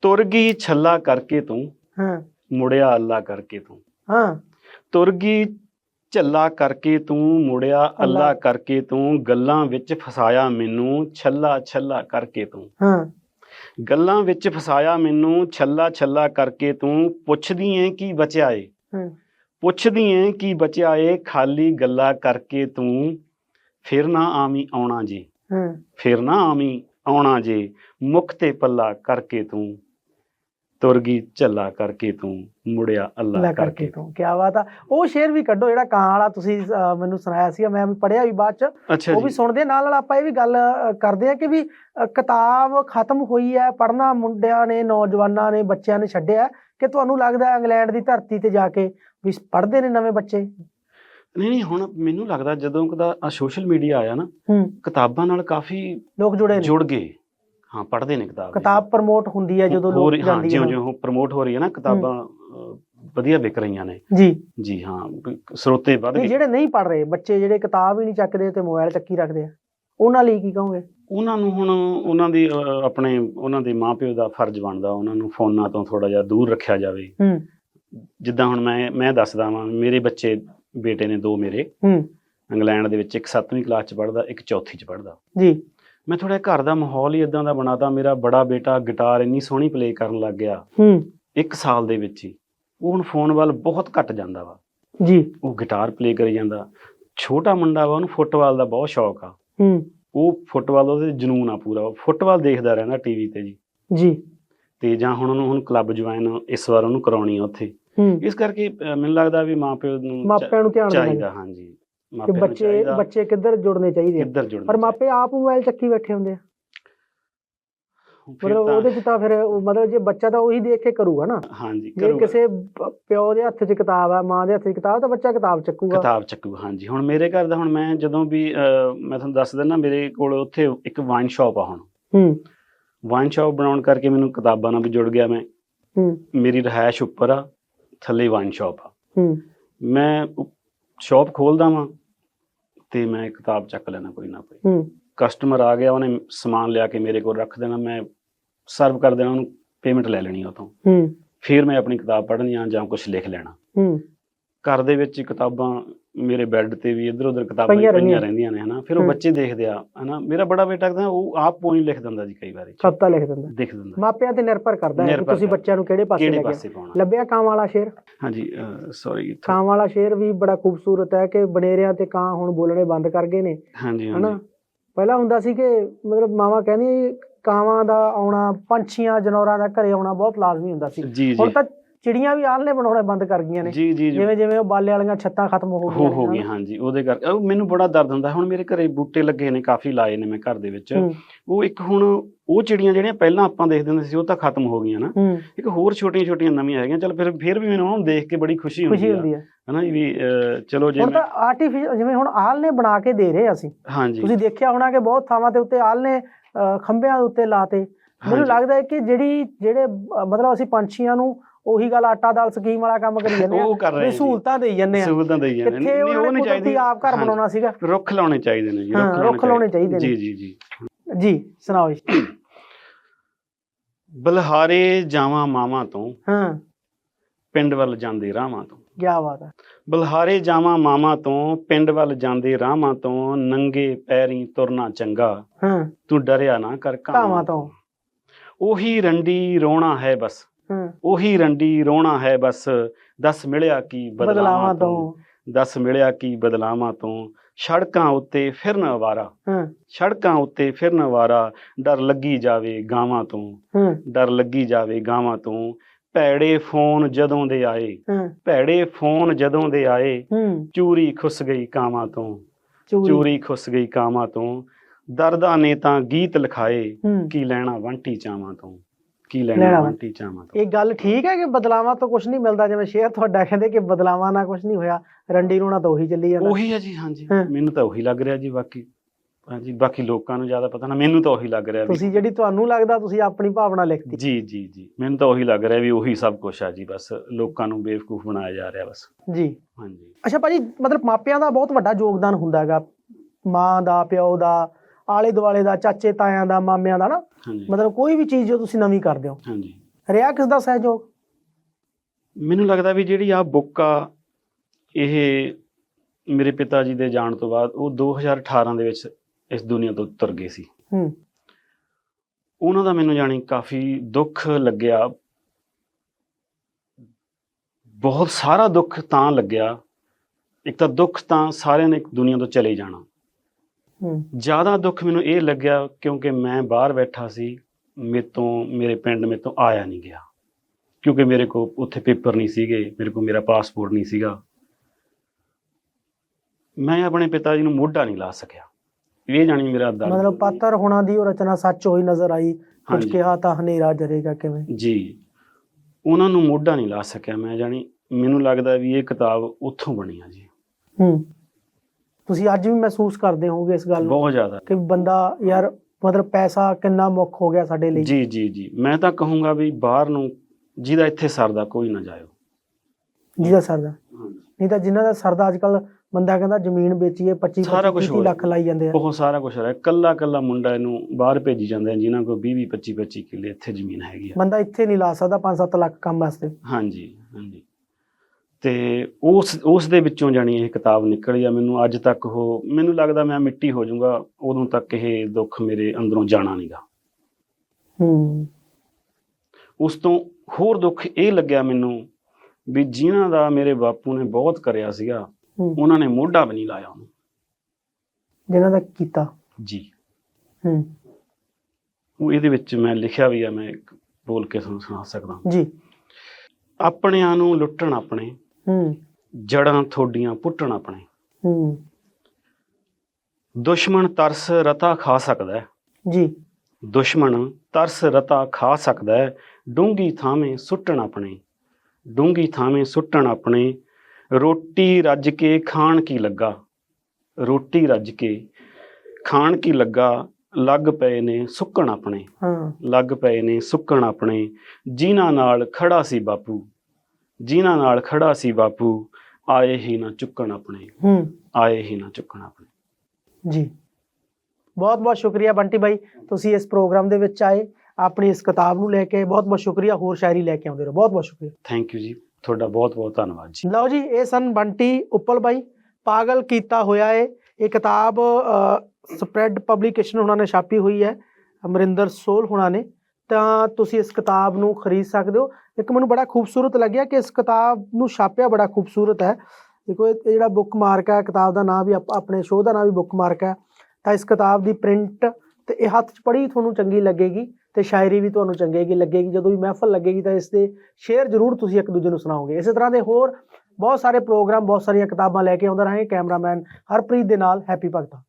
ਤੁਰ ਗਈ ਛੱਲਾ ਕਰਕੇ ਤੂੰ ਹਾਂ। ਮੁੜਿਆ ਅੱਲਾ ਕਰਕੇ ਤੂੰ। ਹਾਂ। ਤੁਰ ਗਈ ਝੱਲਾ ਕਰਕੇ ਤੂੰ ਮੁੜਿਆ ਅੱਲਾ। ਅੱਲਾ। ਕਰਕੇ ਤੂੰ ਗੱਲਾਂ ਵਿੱਚ ਫਸਾਇਆ ਮੈਨੂੰ ਛੱਲਾ ਛੱਲਾ ਕਰਕੇ ਤੂੰ। ਹਾਂ। ਗੱਲਾਂ ਵਿੱਚ ਫਸਾਇਆ ਮੈਨੂੰ ਛੱਲਾ ਛੱਲਾ ਕਰਕੇ ਤੂੰ ਪੁੱਛਦੀ ਏਂ ਕੀ ਬਚਿਆ ਏ? ਪੁੱਛਦੀ ਏਂ ਕੀ ਬਚਿਆ ਏ? ਖਾਲੀ ਗੱਲਾਂ ਕਰਕੇ ਤੂੰ ਫਿਰ ਨਾ ਆਵੀਂ ਆਉਣਾ ਜੀ। ਫਿਰ ਨਾ ਆਵੀਂ ਆਉਣਾ ਜੇ। ਮੁਖ ਤੇ ਪੱਲਾ ਕਰਕੇ ਤੂੰ ਤੁਰ ਗਈ ਝੱਲਾ ਕਰਕੇ ਤੂੰ ਮੁੜਿਆ ਅੱਲਾ ਕਰਕੇ। ਤੂੰ ਕੀ ਬਾਤ ਆ। ਉਹ ਸ਼ੇਰ ਵੀ ਕੱਢੋ ਜਿਹੜਾ ਕਾਂ ਵਾਲਾ ਤੁਸੀਂ ਮੈਨੂੰ ਸੁਣਾਇਆ ਸੀ ਮੈਂ ਵੀ ਪੜਿਆ ਵੀ ਬਾਅਦ ਚ। ਉਹ ਵੀ ਸੁਣਦੇ ਨਾਲ ਨਾਲ ਆਪਾਂ ਇਹ ਵੀ ਗੱਲ ਕਰਦੇ ਆ ਕਿ ਵੀ ਕਿਤਾਬ ਖਤਮ ਹੋਈ ਹੈ ਪੜ੍ਹਨਾ ਮੁੰਡਿਆਂ ਨੇ ਨੌਜਵਾਨਾਂ ਨੇ ਬੱਚਿਆਂ ਨੇ ਛੱਡਿਆ ਕਿ ਤੁਹਾਨੂੰ ਲੱਗਦਾ ਇੰਗਲੈਂਡ ਦੀ ਧਰਤੀ ਤੇ ਜਾ ਕੇ ਵੀ ਪੜ੍ਹਦੇ ਨੇ ਨਵੇਂ ਬੱਚੇ? ਨਹੀਂ ਨਹੀਂ ਹੁਣ ਮੈਨੂੰ ਲੱਗਦਾ ਜਦੋਂ ਕਦਾ ਸੋਸ਼ਲ ਮੀਡੀਆ ਆਇਆ ਨਾ ਕਿਤਾਬਾਂ ਨਾਲ ਕਾਫੀ ਲੋਕ ਜੁੜੇ ਜੁੜ ਗਏ। ਹਾਂ ਪੜ੍ਹਦੇ ਨੇ ਕਿਤਾਬ ਕਿਤਾਬ ਪ੍ਰਮੋਟ ਹੁੰਦੀ ਹੈ ਜਦੋਂ ਲੋਕ ਰਹੀ- ਹਾਂ ਜਾਂਦੀ ਜਿਉਂ ਜਿਉਂ ਪ੍ਰਮੋਟ ਹੋ ਰਹੀ ਹੈ ਨਾ ਕਿਤਾਬਾਂ ਵਧੀਆ ਵਿਕ ਰਹੀਆਂ ਨੇ। ਜੀ। ਜੀ ਹਾਂ ਸਰੋਤੇ ਵੱਧ ਗਏ। ਜਿਹੜੇ ਨਹੀਂ ਪੜ੍ਹ ਰਹੇ ਬੱਚੇ ਜਿਹੜੇ ਕਿਤਾਬ ਹੀ ਨਹੀਂ ਚੱਕਦੇ ਤੇ ਮੋਬਾਈਲ ਚੱਕੀ ਰੱਖਦੇ ਆ ਉਹਨਾਂ ਲਈ ਕੀ ਕਹੋਗੇ? ਉਹਨਾਂ ਨੂੰ ਹੁਣ ਉਹਨਾਂ ਦੀ ਆਪਣੇ ਉਹਨਾਂ ਦੇ ਮਾਪਿਓ ਦਾ ਫਰਜ਼ ਬਣਦਾ ਉਹਨਾਂ ਨੂੰ ਫੋਨਾਂ ਤੋਂ ਥੋੜਾ ਜਿਹਾ ਦੂਰ ਰੱਖਿਆ ਜਾਵੇ। ਹੂੰ। ਜਿੱਦਾਂ ਹੁਣ ਮੈਂ ਮੈਂ ਦੱਸਦਾ ਵਾਂ ਮੇਰੇ ਬੱਚੇ ਬੇਟੇ ਨੇ ਦੋ ਮੇਰੇ। ਹੂੰ। ਇੰਗਲੈਂਡ ਦੇ ਵਿੱਚ ਇੱਕ 7ਵੀਂ ਕਲਾਸ ਚ ਪੜ੍ਹਦਾ ਇੱਕ ਚੌਥੀ ਚ ਪੜ੍ਹਦਾ। ਜੀ। ਮੈਂ ਥੋੜਾ ਘਰ ਦਾ ਮਾਹੌਲ ਹੀ ਇਦਾਂ ਦਾ ਬਣਾਤਾ ਮੇਰਾ ਬੜਾ ਬੇਟਾ ਗਿਟਾਰ ਇੰਨੀ ਸੋਹਣੀ ਪਲੇ ਕਰਨ ਲੱਗ ਗਿਆ। ਹੂੰ। ਇੱਕ ਸਾਲ ਦੇ ਵਿੱਚ ਹੀ। ਉਹ ਹੁਣ ਫੋਨ ਵੱਲ ਬਹੁਤ ਘੱਟ ਜਾਂਦਾ ਵਾ। ਜੀ। ਉਹ ਗਿਟਾਰ ਪਲੇ ਕਰੀ ਜਾਂਦਾ। ਛੋਟਾ ਮੁੰਡਾ ਵਾ ਉਹਨੂੰ ਫੁੱਟਬਾਲ ਦਾ ਬਹੁਤ ਸ਼ੌਕ ਆ। ਹੂੰ। ਉਹ ਫੁੱਟਬਾਲ ਉਹਦੇ ਜਨੂਨ ਆ ਪੂਰਾ। ਫੁੱਟਬਾਲ ਦੇਖਦਾ ਰਹਿੰਦਾ ਟੀਵੀ ਤੇ ਜੀ। ਜੀ। ਤੇ ਜਾਂ ਹੁਣ ਉਹਨੂੰ ਹੁਣ ਕਲੱਬ ਜੁਆਇਨ ਇਸ ਵਾਰ ਉਹਨੂੰ ਕਰਾਉਣੀ ਆ ਉੱਥੇ। ਇਸ ਕਰਕੇ ਮੈਨੂੰ ਲੱਗਦਾ ਵੀ ਮਾਪਿਓ ਨੂੰ ਮਾਪਿਆਂ ਨੂੰ ਧਿਆਨ ਦੇਣਾ ਚਾਹੀਦਾ ਹਾਂਜੀ। ਕਿ ਮਾਪਿਆਂ ਨੂੰ ਬੱਚੇ ਚਾਹੀਦਾ। ਬੱਚੇ ਕਿੱਧਰ ਜੁੜਨੇ ਚਾਹੀਦੇ ਆ? ਕਿੱਧਰ ਜੁੜਨਾ ਪਰ ਮਾਪੇ ਆਪ ਮੋਬਾਈਲ ਚੱਕੀ ਬੈਠੇ ਹੁੰਦੇ ਆ। ਮਤਲਬ ਉਹਦੇ ਚ ਤਾਂ ਫਿਰ ਉਹ ਮਤਲਬ ਜੇ ਬੱਚਾ ਤਾਂ ਉਹੀ ਦੇਖ ਕੇ ਕਰੂਗਾ ਨਾ। ਹਾਂਜੀ ਜੇ ਕਰੂਗਾ। ਕਿਸੇ ਪ- ਪਿਓ ਦੇ ਹੱਥ 'ਚ ਕਿਤਾਬ ਆ ਮਾਂ ਦੇ ਹੱਥ 'ਚ ਕਿਤਾਬ ਤਾਂ ਬੱਚਾ ਕਿਤਾਬ ਚੱਕੂਗਾ। ਕਿਤਾਬ ਚੱਕੂ ਹਾਂਜੀ। ਹੁਣ ਮੇਰੇ ਘਰ ਦਾ ਹੁਣ ਮੈਂ ਜਦੋਂ ਵੀ ਅਹ, ਮੈਂ ਤੁਹਾਨੂੰ ਦੱਸ ਦਿੰਦਾ ਮੇਰੇ ਕੋਲ ਉੱਥੇ ਇੱਕ ਵਾਈਨ ਸ਼ਾਪ ਆ ਹੁਣ। ਹੂੰ। ਵਾਈਨ ਸ਼ਾਪ ਬਣਾਉਣ ਕਰਕੇ ਮੈਨੂੰ ਕਿਤਾਬਾਂ ਨਾਲ ਵੀ ਜੁੜ ਗਿਆ ਮੈਂ। ਹੂੰ। ਮੇਰੀ ਰਹਾਇਸ਼ ਉੱਪਰ ਆ ਥੱਲੇ ਵਾਈਨ ਸ਼ਾਪ ਆ। ਹੂੰ। ਮੈਂ ਸ਼ਾਪ ਖੋਲਦਾ ਵਾਂ ਤੇ ਮੈਂ ਕਿਤਾਬ ਚੱਕ ਲੈਣਾ ਕੋਈ ਨਾ ਕੋਈ। ਹੂੰ। ਕਸਟਮਰ ਆ ਗਿਆ ਉਹਨੇ ਸਮਾਨ ਲਿਆ ਕੇ ਮੇਰੇ ਕੋਲ ਰੱਖ ਦੇਣਾ ਮੈਂ ਸਰਵ ਕਰ ਦੇਣਾ ਉਹਨੂੰ ਪੇਮੈਂਟ ਲੈ ਲੈਣੀ ਉਹ ਤੋਂ ਹੂੰ। ਫਿਰ ਮੈਂ ਆਪਣੀ ਕਿਤਾਬ ਪੜ੍ਹਨੀ ਆ ਜਾਂ ਕੁਝ ਲਿਖ ਲੈਣਾ। ਹੂੰ। ਘਰ ਦੇ ਵਿੱਚ ਕਿਤਾਬਾਂ ਮੇਰੇ ਬੈੱਡ ਤੇ ਵੀ ਇੱਧਰ ਉੱਧਰ ਕਿਤਾਬਾਂ ਪਈਆਂ ਰਹਿੰਦੀਆਂ। ਨੇ ਹਨਾ? ਫਿਰ ਉਹ। ਬੱਚੇ ਦੇਖਦੇ ਆ ਹਨਾ? ਮੇਰਾ ਬੜਾ ਬੇਟਾ ਕਹਿੰਦਾ ਉਹ ਆਪ ਪੋਇਮ ਲਿਖ ਦਿੰਦਾ ਜੀ ਕਈ ਵਾਰੀ। ਕਵਿਤਾ ਲਿਖ ਦਿੰਦਾ। ਲਿਖ ਦਿੰਦਾ। ਮਾਪਿਆਂ ਤੇ ਨਿਰਭਰ ਕਰਦਾ ਹੈ ਕਿ ਤੁਸੀਂ। ਬੱਚਿਆਂ ਨੂੰ ਕਿਹੜੇ ਪਾਸੇ ਲੈ ਕੇ ਲੱਭਿਆ ਕਾਂ ਵਾਲਾ ਸ਼ੇਰ? ਹਾਂਜੀ ਸੌਰੀ ਕਾਂ ਵਾਲਾ ਸ਼ੇਰ ਵੀ ਬੜਾ ਖੂਬਸੂਰਤ ਹੈ ਕਿ ਬਨੇਰਿਆਂ ਤੇ ਕਾਂ ਹੁਣ ਬੋਲਣੇ ਬੰਦ ਕਰ ਗਏ ਨੇ। ਹਾਂਜੀ ਹਨਾ? ਪਹਿਲਾਂ ਹੁੰਦਾ ਸੀ ਕਿ ਮਤਲਬ ਮਾਵਾ ਕਹਿੰਦੀ ਕਾਵਾਂ ਦਾ ਆਉਣਾ ਪੰਛੀਆਂ ਜਨੌਰਾਂ ਦਾ ਘਰੇ ਆਉਣਾ ਬਹੁਤ ਲਾਜ਼ਮੀ ਹੁੰਦਾ ਸੀ। ਹੁਣ ਤਾਂ ਚਿੜੀਆਂ ਵੀ ਆਲਣੇ ਬਣਾਉਣੇ ਬੰਦ ਕਰ ਗਈਆਂ ਨੇ। ਜੀ ਜੀ ਜਿਵੇਂ ਜਿਵੇਂ ਉਹ ਬਾਲੇ ਵਾਲੀਆਂ ਛੱਤਾਂ ਖਤਮ ਹੋ ਗਈਆਂ ਹੋ ਨੇ ਗਈ ਹਾਂਜੀ ਉਹਦੇ ਕਰਕੇ। ਉਹ ਮੈਨੂੰ ਬੜਾ ਦਰਦ ਹੁੰਦਾ। ਹੁਣ ਮੇਰੇ ਘਰੇ ਬੂਟੇ ਲੱਗੇ ਨੇ ਕਾਫੀ ਲਾਏ ਨੇ ਮੈਂ ਘਰ ਦੇ ਵਿੱਚ। ਉਹ ਇੱਕ ਹੁਣ ਉਹ ਚਿੜੀਆਂ ਜਿਹੜੀਆਂ ਪਹਿਲਾਂ ਆਪਾਂ ਦੇਖਦੇ ਹੁੰਦੇ ਸੀ ਉਹ ਤਾਂ ਖਤਮ ਹੋ ਗਈਆਂ ਨਾ। ਇੱਕ ਹੋਰ ਛੋਟੀਆਂ ਛੋਟੀਆਂ ਨਵੀਆਂ ਹੈਗੀਆਂ। ਚਲ ਫਿਰ ਫਿਰ ਵੀ ਮੈਨੂੰ ਉਹਨੂੰ ਦੇਖ ਕੇ ਬੜੀ ਖੁਸ਼ੀ ਹੁੰਦੀ ਹੈ ਹਨਾ ਵੀ ਚਲੋ ਜੇ ਹੁਣ ਤਾਂ ਆਰਟੀਫੀਸ਼ਲ ਜਿਵੇਂ ਹੁਣ ਆਲਣੇ ਬਣਾ ਕੇ ਦੇ ਰਹੇ ਅਸੀਂ। ਹਾਂਜੀ। ਤੁਸੀਂ ਦੇਖਿਆ ਹੋਣਾ ਕਿ ਬਹੁਤ ਥਾਵਾਂ ਤੇ ਉੱਤੇ ਆਲਣੇ ਅਹ, ਖੰਭਿਆਂ ਉੱਤੇ ਲਾਤੇ। ਮੈਨੂੰ। ਲੱਗਦਾ ਹੈ ਕਿ ਜਿਹੜੀ ਜਿਹੜੇ ਮਤਲਬ ਅਸੀਂ ਪੰਛੀਆਂ ਨੂੰ ਉਹੀ ਗੱਲ ਆਟਾ ਦਾਲ ਸਕੀਮ ਵਾਲਾ ਕੰਮ ਕਰੀ ਜਾਂਦੇ ਆ। ਉਹ ਕਰ ਰਹੇ ਸਹੂਲਤਾਂ ਦੇਈ ਜਾਂਦੇ ਆ। ਸਹੂਲਤਾਂ ਦੇਈ ਜਾਂਦੇ ਕਿੱਥੇ ਉਹਨਾਂ ਨੇ ਕੁਦਰਤੀ ਆਪ ਘਰ। ਬਣਾਉਣਾ ਸੀਗਾ। ਰੁੱਖ ਲਾਉਣੇ ਚਾਹੀਦੇ ਨੇ ਜੀ ਰੁੱਖ ਲਾਉਣੇ ਚਾਹੀਦੇ ਨੇ। ਜੀ ਜੀ ਜੀ। ਜੀ ਸੁਣਾਓ ਜੀ। ਬਲਹਾਰੇ ਜਾਵਾਂ ਮਾਵਾਂ ਤੋਂ ਹਾਂ। ਪਿੰਡ ਵੱਲ ਜਾਂਦੇ ਰਾਵਾਂ ਤੋਂ। ਕੀ ਬਾਤ ਹੈ। ਬਲਹਾਰੇ ਜਾਵਾਂ ਮਾਵਾਂ ਤੋਂ ਪਿੰਡ ਵੱਲ ਜਾਂਦੇ ਰਾਵਾਂ ਤੋਂ ਨੰਗੇ ਪੈਰੀਂ ਤੁਰਨਾ ਚੰਗਾ। ਹਾਂ। ਤੂੰ ਡਰਿਆ ਨਾ ਕਰ ਕਾਵਾਂ ਤੋਂ। ਉਹੀ ਰੰਡੀ ਰੋਣਾ ਹੈ ਬਸ। ਉਹੀ ਰੰਡੀ ਰੋਣਾ ਹੈ ਬਸ ਦਸ ਮਿਲਿਆ ਕੀ ਬਦਲਾਵਾਂ ਤੋਂ। ਦਸ ਮਿਲਿਆ ਕੀ ਬਦਲਾਵਾਂ ਤੋਂ? ਸੜਕਾਂ ਉੱਤੇ ਫਿਰਨ ਅਵਾਰਾ। ਹਾਂ। ਸੜਕਾਂ ਉੱਤੇ ਫਿਰਨ ਅਵਾਰਾ ਡਰ ਲੱਗੀ ਜਾਵੇ ਗਾਵਾਂ ਤੋਂ। ਹਾਂ। ਡਰ ਲੱਗੀ ਜਾਵੇ ਗਾਵਾਂ ਤੋਂ। ਭੈੜੇ ਫੋਨ ਜਦੋਂ ਦੇ ਆਏ। ਹਾਂ। ਭੈੜੇ ਫੋਨ ਜਦੋਂ ਦੇ ਆਏ। ਚੂਰੀ ਖੁੱਸ ਗਈ ਕਾਵਾਂ ਤੋਂ। ਚੂਰੀ। ਖੁੱਸ ਗਈ ਕਾਵਾਂ ਤੋਂ। ਦਰਦਾਂ ਨੇ ਤਾਂ ਗੀਤ ਲਿਖਾਏ। ਕੀ ਲੈਣਾ ਵੰਟੀ ਚਾਵਾਂ ਤੋਂ? ਕੀ ਲੈਣਾ ਲੈਣਾ ਵਾ- ਚਾਵਾਂ ਤੋਂ? ਇਹ ਗੱਲ ਠੀਕ ਹੈ ਕਿ ਬਦਲਾਵਾਂ ਤੋਂ ਕੁਝ ਨਹੀਂ ਮਿਲਦਾ ਜਿਵੇਂ ਸ਼ੇਰ ਤੁਹਾਡਾ ਕਹਿੰਦੇ ਕਿ ਬਦਲਾਵਾਂ ਨਾਲ ਕੁਝ ਨਹੀਂ ਹੋਇਆ ਰੰਡੀ ਰੋਣਾ ਤਾਂ ਉਹੀ ਚੱਲੀ ਜਾਂਦਾ। ਉਹੀ ਹੈ ਜੀ ਹਾਂਜੀ। ਹਾਂ। ਮੈਨੂੰ ਤਾਂ ਉਹੀ ਲੱਗ ਰਿਹਾ ਜੀ ਬਾਕੀ ਹਾਂਜੀ ਬਾਕੀ ਲੋਕਾਂ ਨੂੰ ਜ਼ਿਆਦਾ ਪਤਾ ਨਾ ਮੈਨੂੰ ਤਾਂ ਉਹੀ ਲੱਗ ਰਿਹਾ ਵੀ ਤੁਸੀਂ ਜਿਹੜੀ ਤੁਹਾਨੂੰ ਲੱਗਦਾ ਤੁਸੀਂ ਆਪਣੀ ਭਾਵਨਾ ਲਿਖਤੀ। ਜੀ ਜੀ ਜੀ। ਮੈਨੂੰ ਤਾਂ ਉਹੀ ਲੱਗ ਰਿਹਾ ਵੀ ਉਹੀ ਸਭ ਕੁਝ ਆ ਜੀ ਬਸ ਲੋਕਾਂ ਨੂੰ ਬੇਵਕੂਫ ਬਣਾਇਆ ਜਾ ਰਿਹਾ ਬਸ। ਜੀ। ਹਾਂਜੀ। ਅੱਛਾ ਭਾਜੀ ਮਤਲਬ ਮਾਪਿਆਂ ਦਾ ਬਹੁਤ ਵੱਡਾ ਯੋਗਦਾਨ ਹੁੰਦਾ ਹੈਗਾ। ਮਾਂ ਦਾ ਪਿਓ ਦਾ ਆਲੇ ਦੁਆਲੇ ਦਾ ਚਾਚੇ ਤਾਇਆਂ ਦਾ ਮਾਮਿਆਂ ਦਾ ਨਾ ਮਤਲਬ ਕੋਈ ਵੀ ਚੀਜ਼ ਜੋ ਤੁਸੀਂ ਨਵੀਂ ਕਰਦੇ ਹੋ। ਹਾਂਜੀ। ਰਿਹਾ ਕਿਸ ਦਾ ਸਹਿਯੋਗ? ਮੈਨੂੰ ਲੱਗਦਾ ਵੀ ਜਿਹੜੀ ਆ ਬੁੱਕ ਆ ਇਹ ਮੇਰੇ ਪਿਤਾ ਜੀ ਦੇ ਜਾਣ ਤੋਂ ਬਾਅਦ ਉਹ 2018 ਦੇ ਵਿੱਚ ਇਸ ਦੁਨੀਆ ਤੋਂ ਤੁਰ ਗਏ ਸੀ। ਹੂੰ। ਉਹਨਾਂ ਦਾ ਮੈਨੂੰ ਜਾਣੀ ਕਾਫੀ ਦੁੱਖ ਲੱਗਿਆ। ਬਹੁਤ ਸਾਰਾ ਦੁੱਖ ਤਾਂ ਲੱਗਿਆ। ਇੱਕ ਤਾਂ ਦੁੱਖ ਤਾਂ ਸਾਰਿਆਂ ਨੇ ਇੱਕ ਦੁਨੀਆ ਤੋਂ ਚਲੇ ਜਾਣਾ। ਜ਼ਿਆਦਾ ਦੁੱਖ ਮੈਨੂੰ ਇਹ ਲੱਗਿਆ ਕਿਉਂਕਿ ਮੈਂ ਬਾਹਰ ਬੈਠਾ ਸੀ ਮੇਰੇ ਤੋਂ ਮੇਰੇ ਪਿੰਡ ਮੇਰੇ ਤੋਂ ਆਇਆ ਨਹੀਂ ਗਿਆ। ਕਿਉਂਕਿ ਮੇਰੇ ਕੋਲ ਉੱਥੇ ਪੇਪਰ ਨਹੀਂ ਸੀਗੇ ਮੇਰੇ ਕੋਲ ਮੇਰਾ ਪਾਸਪੋਰਟ ਨਹੀਂ ਸੀਗਾ। ਮੈਂ ਆਪਣੇ ਪਿਤਾ ਜੀ ਨੂੰ ਮੋਢਾ ਨਹੀਂ ਲਾ ਸਕਿਆ। ਇਹ ਜਾਣੀ ਮੇਰਾ ਦਰਦ ਮਤਲਬ ਪਾਤਰ ਹੋਣਾ ਦੀ ਉਹ ਰਚਨਾ ਸੱਚ ਹੋਈ ਨਜ਼ਰ ਆਈ ਕੁਝ। ਕਿਹਾ ਤਾਂ ਹਨੇਰਾ ਜਰੇਗਾ ਕਿਵੇਂ? ਜੀ। ਉਹਨਾਂ ਨੂੰ ਮੋਢਾ ਨਹੀਂ ਲਾ ਸਕਿਆ ਮੈਂ ਜਾਣੀ ਮੈਨੂੰ ਲੱਗਦਾ ਵੀ ਇਹ ਕਿਤਾਬ ਉੱਥੋਂ ਬਣੀ ਆ ਜੀ। ਹੂੰ। ਤੁਸੀਂ ਅੱਜ ਵੀ ਮਹਿਸੂਸ ਕਰਦੇ ਹੋਵੋਗੇ ਇਸ ਗੱਲ ਨੂੰ ਬਹੁਤ ਜ਼ਿਆਦਾ। ਕਿ ਬੰਦਾ ਯਾਰ ਮਤਲਬ ਪੈਸਾ ਕਿੰਨਾ ਮੁੱਖ ਹੋ ਗਿਆ ਸਾਡੇ ਲਈ। ਜੀ ਜੀ ਜੀ। ਮੈਂ ਤਾਂ ਕਹੂੰਗਾ ਵੀ ਬਾਹਰ ਨੂੰ ਜਿਹਦਾ ਇੱਥੇ ਸਰਦਾ ਕੋਈ ਨਾ ਜਾਇਓ। ਜਿਹਦਾ ਸਰਦਾ। ਨਹੀਂ ਤਾਂ ਜਿਨ੍ਹਾਂ ਦਾ ਸਰਦਾ ਅੱਜ ਕੱਲ ਬੰਦਾ ਕਹਿੰਦਾ ਜ਼ਮੀਨ ਵੇਚੀਏ 25 ਸਾਰਾ ਕੁਛ 25 ਹੋ ਲੱਖ ਲਾਈ ਜਾਂਦੇ ਆ। ਬਹੁਤ ਸਾਰਾ ਕੁਝ ਹੈ ਕੱਲਾ ਕੱਲਾ ਮੁੰਡਾ ਇਹਨੂੰ ਬਾਹਰ ਭੇਜੀ ਜਾਂਦੇ ਆ ਜਿਨ੍ਹਾਂ ਕੋਲ 20 20 25 25 ਕਿੱਲੇ ਇੱਥੇ ਜ਼ਮੀਨ ਹੈਗੀ ਆ। ਬੰਦਾ ਇੱਥੇ ਨਹੀਂ ਲਾ ਸਕਦਾ 5-7 ਲੱਖ ਕੰਮ ਵਾਸਤੇ। ਹਾਂਜੀ ਹਾਂਜੀ। ਤੇ ਉਸ ਉਸ ਦੇ ਵਿੱਚੋਂ ਜਾਣੀ ਇਹ ਕਿਤਾਬ ਨਿਕਲੀ ਆ ਮੈਨੂੰ ਅੱਜ ਤੱਕ ਉਹ ਮੈਨੂੰ ਲੱਗਦਾ ਮੈਂ ਮਿੱਟੀ ਹੋ ਜਾਊਂਗਾ ਉਦੋਂ ਤੱਕ ਇਹ ਦੁੱਖ ਮੇਰੇ ਅੰਦਰੋਂ ਜਾਣਾ ਨਹੀਂਗਾ ਹੂੰ। ਉਸ ਤੋਂ ਹੋਰ ਦੁੱਖ ਇਹ ਲੱਗਿਆ ਮੈਨੂੰ ਵੀ ਜਿਨ੍ਹਾਂ ਦਾ ਮੇਰੇ ਬਾਪੂ ਨੇ ਬਹੁਤ ਕਰਿਆ ਸੀਗਾ ਉਹਨਾਂ ਨੇ ਮੋਢਾ ਵੀ ਨਹੀਂ ਲਾਇਆ ਉਹਨੂੰ। ਜਿਨ੍ਹਾਂ ਦਾ ਕੀਤਾ? ਜੀ। ਹੂੰ। ਉਹ ਇਹਦੇ ਵਿੱਚ ਮੈਂ ਲਿਖਿਆ ਵੀ ਆ ਮੈਂ ਬੋਲ ਕੇ ਤੁਹਾਨੂੰ ਸੁਣਾ ਸਕਦਾ। ਜੀ। ਆਪਣਿਆਂ ਨੂੰ ਲੁੱਟਣ ਆਪਣੇ ਹੂੰ। ਜੜਾਂ ਥੋਡੀਆਂ ਪੁੱਟਣ ਆਪਣੇ। ਹੂੰ। ਦੁਸ਼ਮਣ ਤਰਸ ਰਤਾ ਖਾ ਸਕਦਾ ਹੈ। ਜੀ। ਦੁਸ਼ਮਣ ਤਰਸ ਰਤਾ ਖਾ ਸਕਦਾ ਹੈ। ਡੂੰਗੀ ਥਾਵੇਂ ਸੁੱਟਣ ਆਪਣੇ। ਡੂੰਗੀ ਥਾਵੇਂ ਸੁੱਟਣ ਆਪਣੇ। ਰੋਟੀ ਰੱਜ ਕੇ ਖਾਣ ਕੀ ਲੱਗਾ? ਰੋਟੀ ਰੱਜ ਕੇ ਖਾਣ ਕੀ ਲੱਗਾ? ਲੱਗ ਪਏ ਨੇ ਸੁੱਕਣ ਆਪਣੇ। ਹਾਂ। ਲੱਗ ਪਏ ਨੇ ਸੁੱਕਣ ਆਪਣੇ। ਜਿਨ੍ਹਾਂ ਨਾਲ ਖੜਾ ਸੀ ਬਾਪੂ ਜਿਨ੍ਹਾਂ ਨਾਲ ਖੜਾ ਸੀ ਬਾਪੂ ਆਏ ਹੀ ਨਾ ਚੁੱਕਣ ਆਪਣੇ। ਹੂੰ। ਆਏ ਹੀ ਨਾ ਚੁੱਕਣ ਆਪਣੇ। ਜੀ। ਬਹੁਤ ਬਹੁਤ ਸ਼ੁਕਰੀਆ ਬੰਟੀ ਭਾਈ ਤੁਸੀਂ ਇਸ ਪ੍ਰੋਗਰਾਮ ਦੇ ਵਿੱਚ ਆਏ ਆਪਣੀ ਇਸ ਕਿਤਾਬ ਨੂੰ ਲੈ ਕੇ ਬਹੁਤ ਬਹੁਤ ਸ਼ੁਕਰੀਆ ਹੋਰ ਸ਼ਾਇਰੀ ਲੈ ਕੇ ਆਉਂਦੇ ਰਹੋ। ਬਹੁਤ ਬਹੁਤ ਸ਼ੁਕਰੀਆ। ਥੈਂਕ ਯੂ ਜੀ। ਤੁਹਾਡਾ ਬਹੁਤ ਬਹੁਤ ਧੰਨਵਾਦ ਜੀ। ਲਓ ਜੀ ਇਹ ਸਨ ਬੰਟੀ ਉੱਪਲ ਬਾਈ ਪਾਗਲ ਕੀਤਾ ਹੋਇਆ ਏ। ਇਹ ਕਿਤਾਬ ਸਪਰੈਡ ਪਬਲੀਕੇਸ਼ਨ ਉਹਨਾਂ ਨੇ ਛਾਪੀ ਹੋਈ ਹੈ ਅਮਰਿੰਦਰ ਸੋਲ ਹੁਣਾਂ ਨੇ। ਤਾਂ ਤੁਸੀਂ ਇਸ ਕਿਤਾਬ ਨੂੰ ਖਰੀਦ ਸਕਦੇ ਹੋ। ਇੱਕ ਮੈਨੂੰ ਬੜਾ ਖੂਬਸੂਰਤ ਲੱਗਿਆ ਕਿ ਇਸ ਕਿਤਾਬ ਨੂੰ ਛਾਪਿਆ ਬੜਾ ਖੂਬਸੂਰਤ ਹੈ। ਦੇਖੋ, ਇਹ ਜਿਹੜਾ ਬੁੱਕ ਮਾਰਕ ਹੈ, ਕਿਤਾਬ ਦਾ ਨਾਮ ਵੀ ਆਪਣੇ ਸ਼ੋਅ ਦਾ ਨਾਮ ਵੀ ਬੁੱਕ ਮਾਰਕ ਹੈ। ਤਾਂ ਇਸ ਕਿਤਾਬ ਦੀ ਪ੍ਰਿੰਟ ਤੇ ਇਹ ਹੱਥ 'ਚ ਪੜ੍ਹੀ ਤੁਹਾਨੂੰ ਚੰਗੀ ਲੱਗੇਗੀ ਤੇ ਸ਼ਾਇਰੀ ਵੀ ਤੁਹਾਨੂੰ ਚੰਗੇਗੀ ਲੱਗੇਗੀ। ਜਦੋਂ ਵੀ ਮਹਿਫਲ ਲੱਗੇਗੀ ਤਾਂ ਇਸ ਦੇ ਸ਼ੇਅਰ ਜ਼ਰੂਰ ਤੁਸੀਂ ਇੱਕ ਦੂਜੇ ਨੂੰ ਸੁਣਾਓਗੇ। ਇਸੇ ਤਰ੍ਹਾਂ ਦੇ ਹੋਰ ਬਹੁਤ ਸਾਰੇ ਪ੍ਰੋਗਰਾਮ ਬਹੁਤ ਸਾਰੀਆਂ ਕਿਤਾਬਾਂ ਲੈ ਕੇ ਆਉਂਦਾ ਰਹਾਂਗੇ। ਕੈਮਰਾਮੈਨ ਹਰਪ੍ਰੀਤ ਦੇ ਨਾਲ ਹੈਪੀ ਭਗਤਾ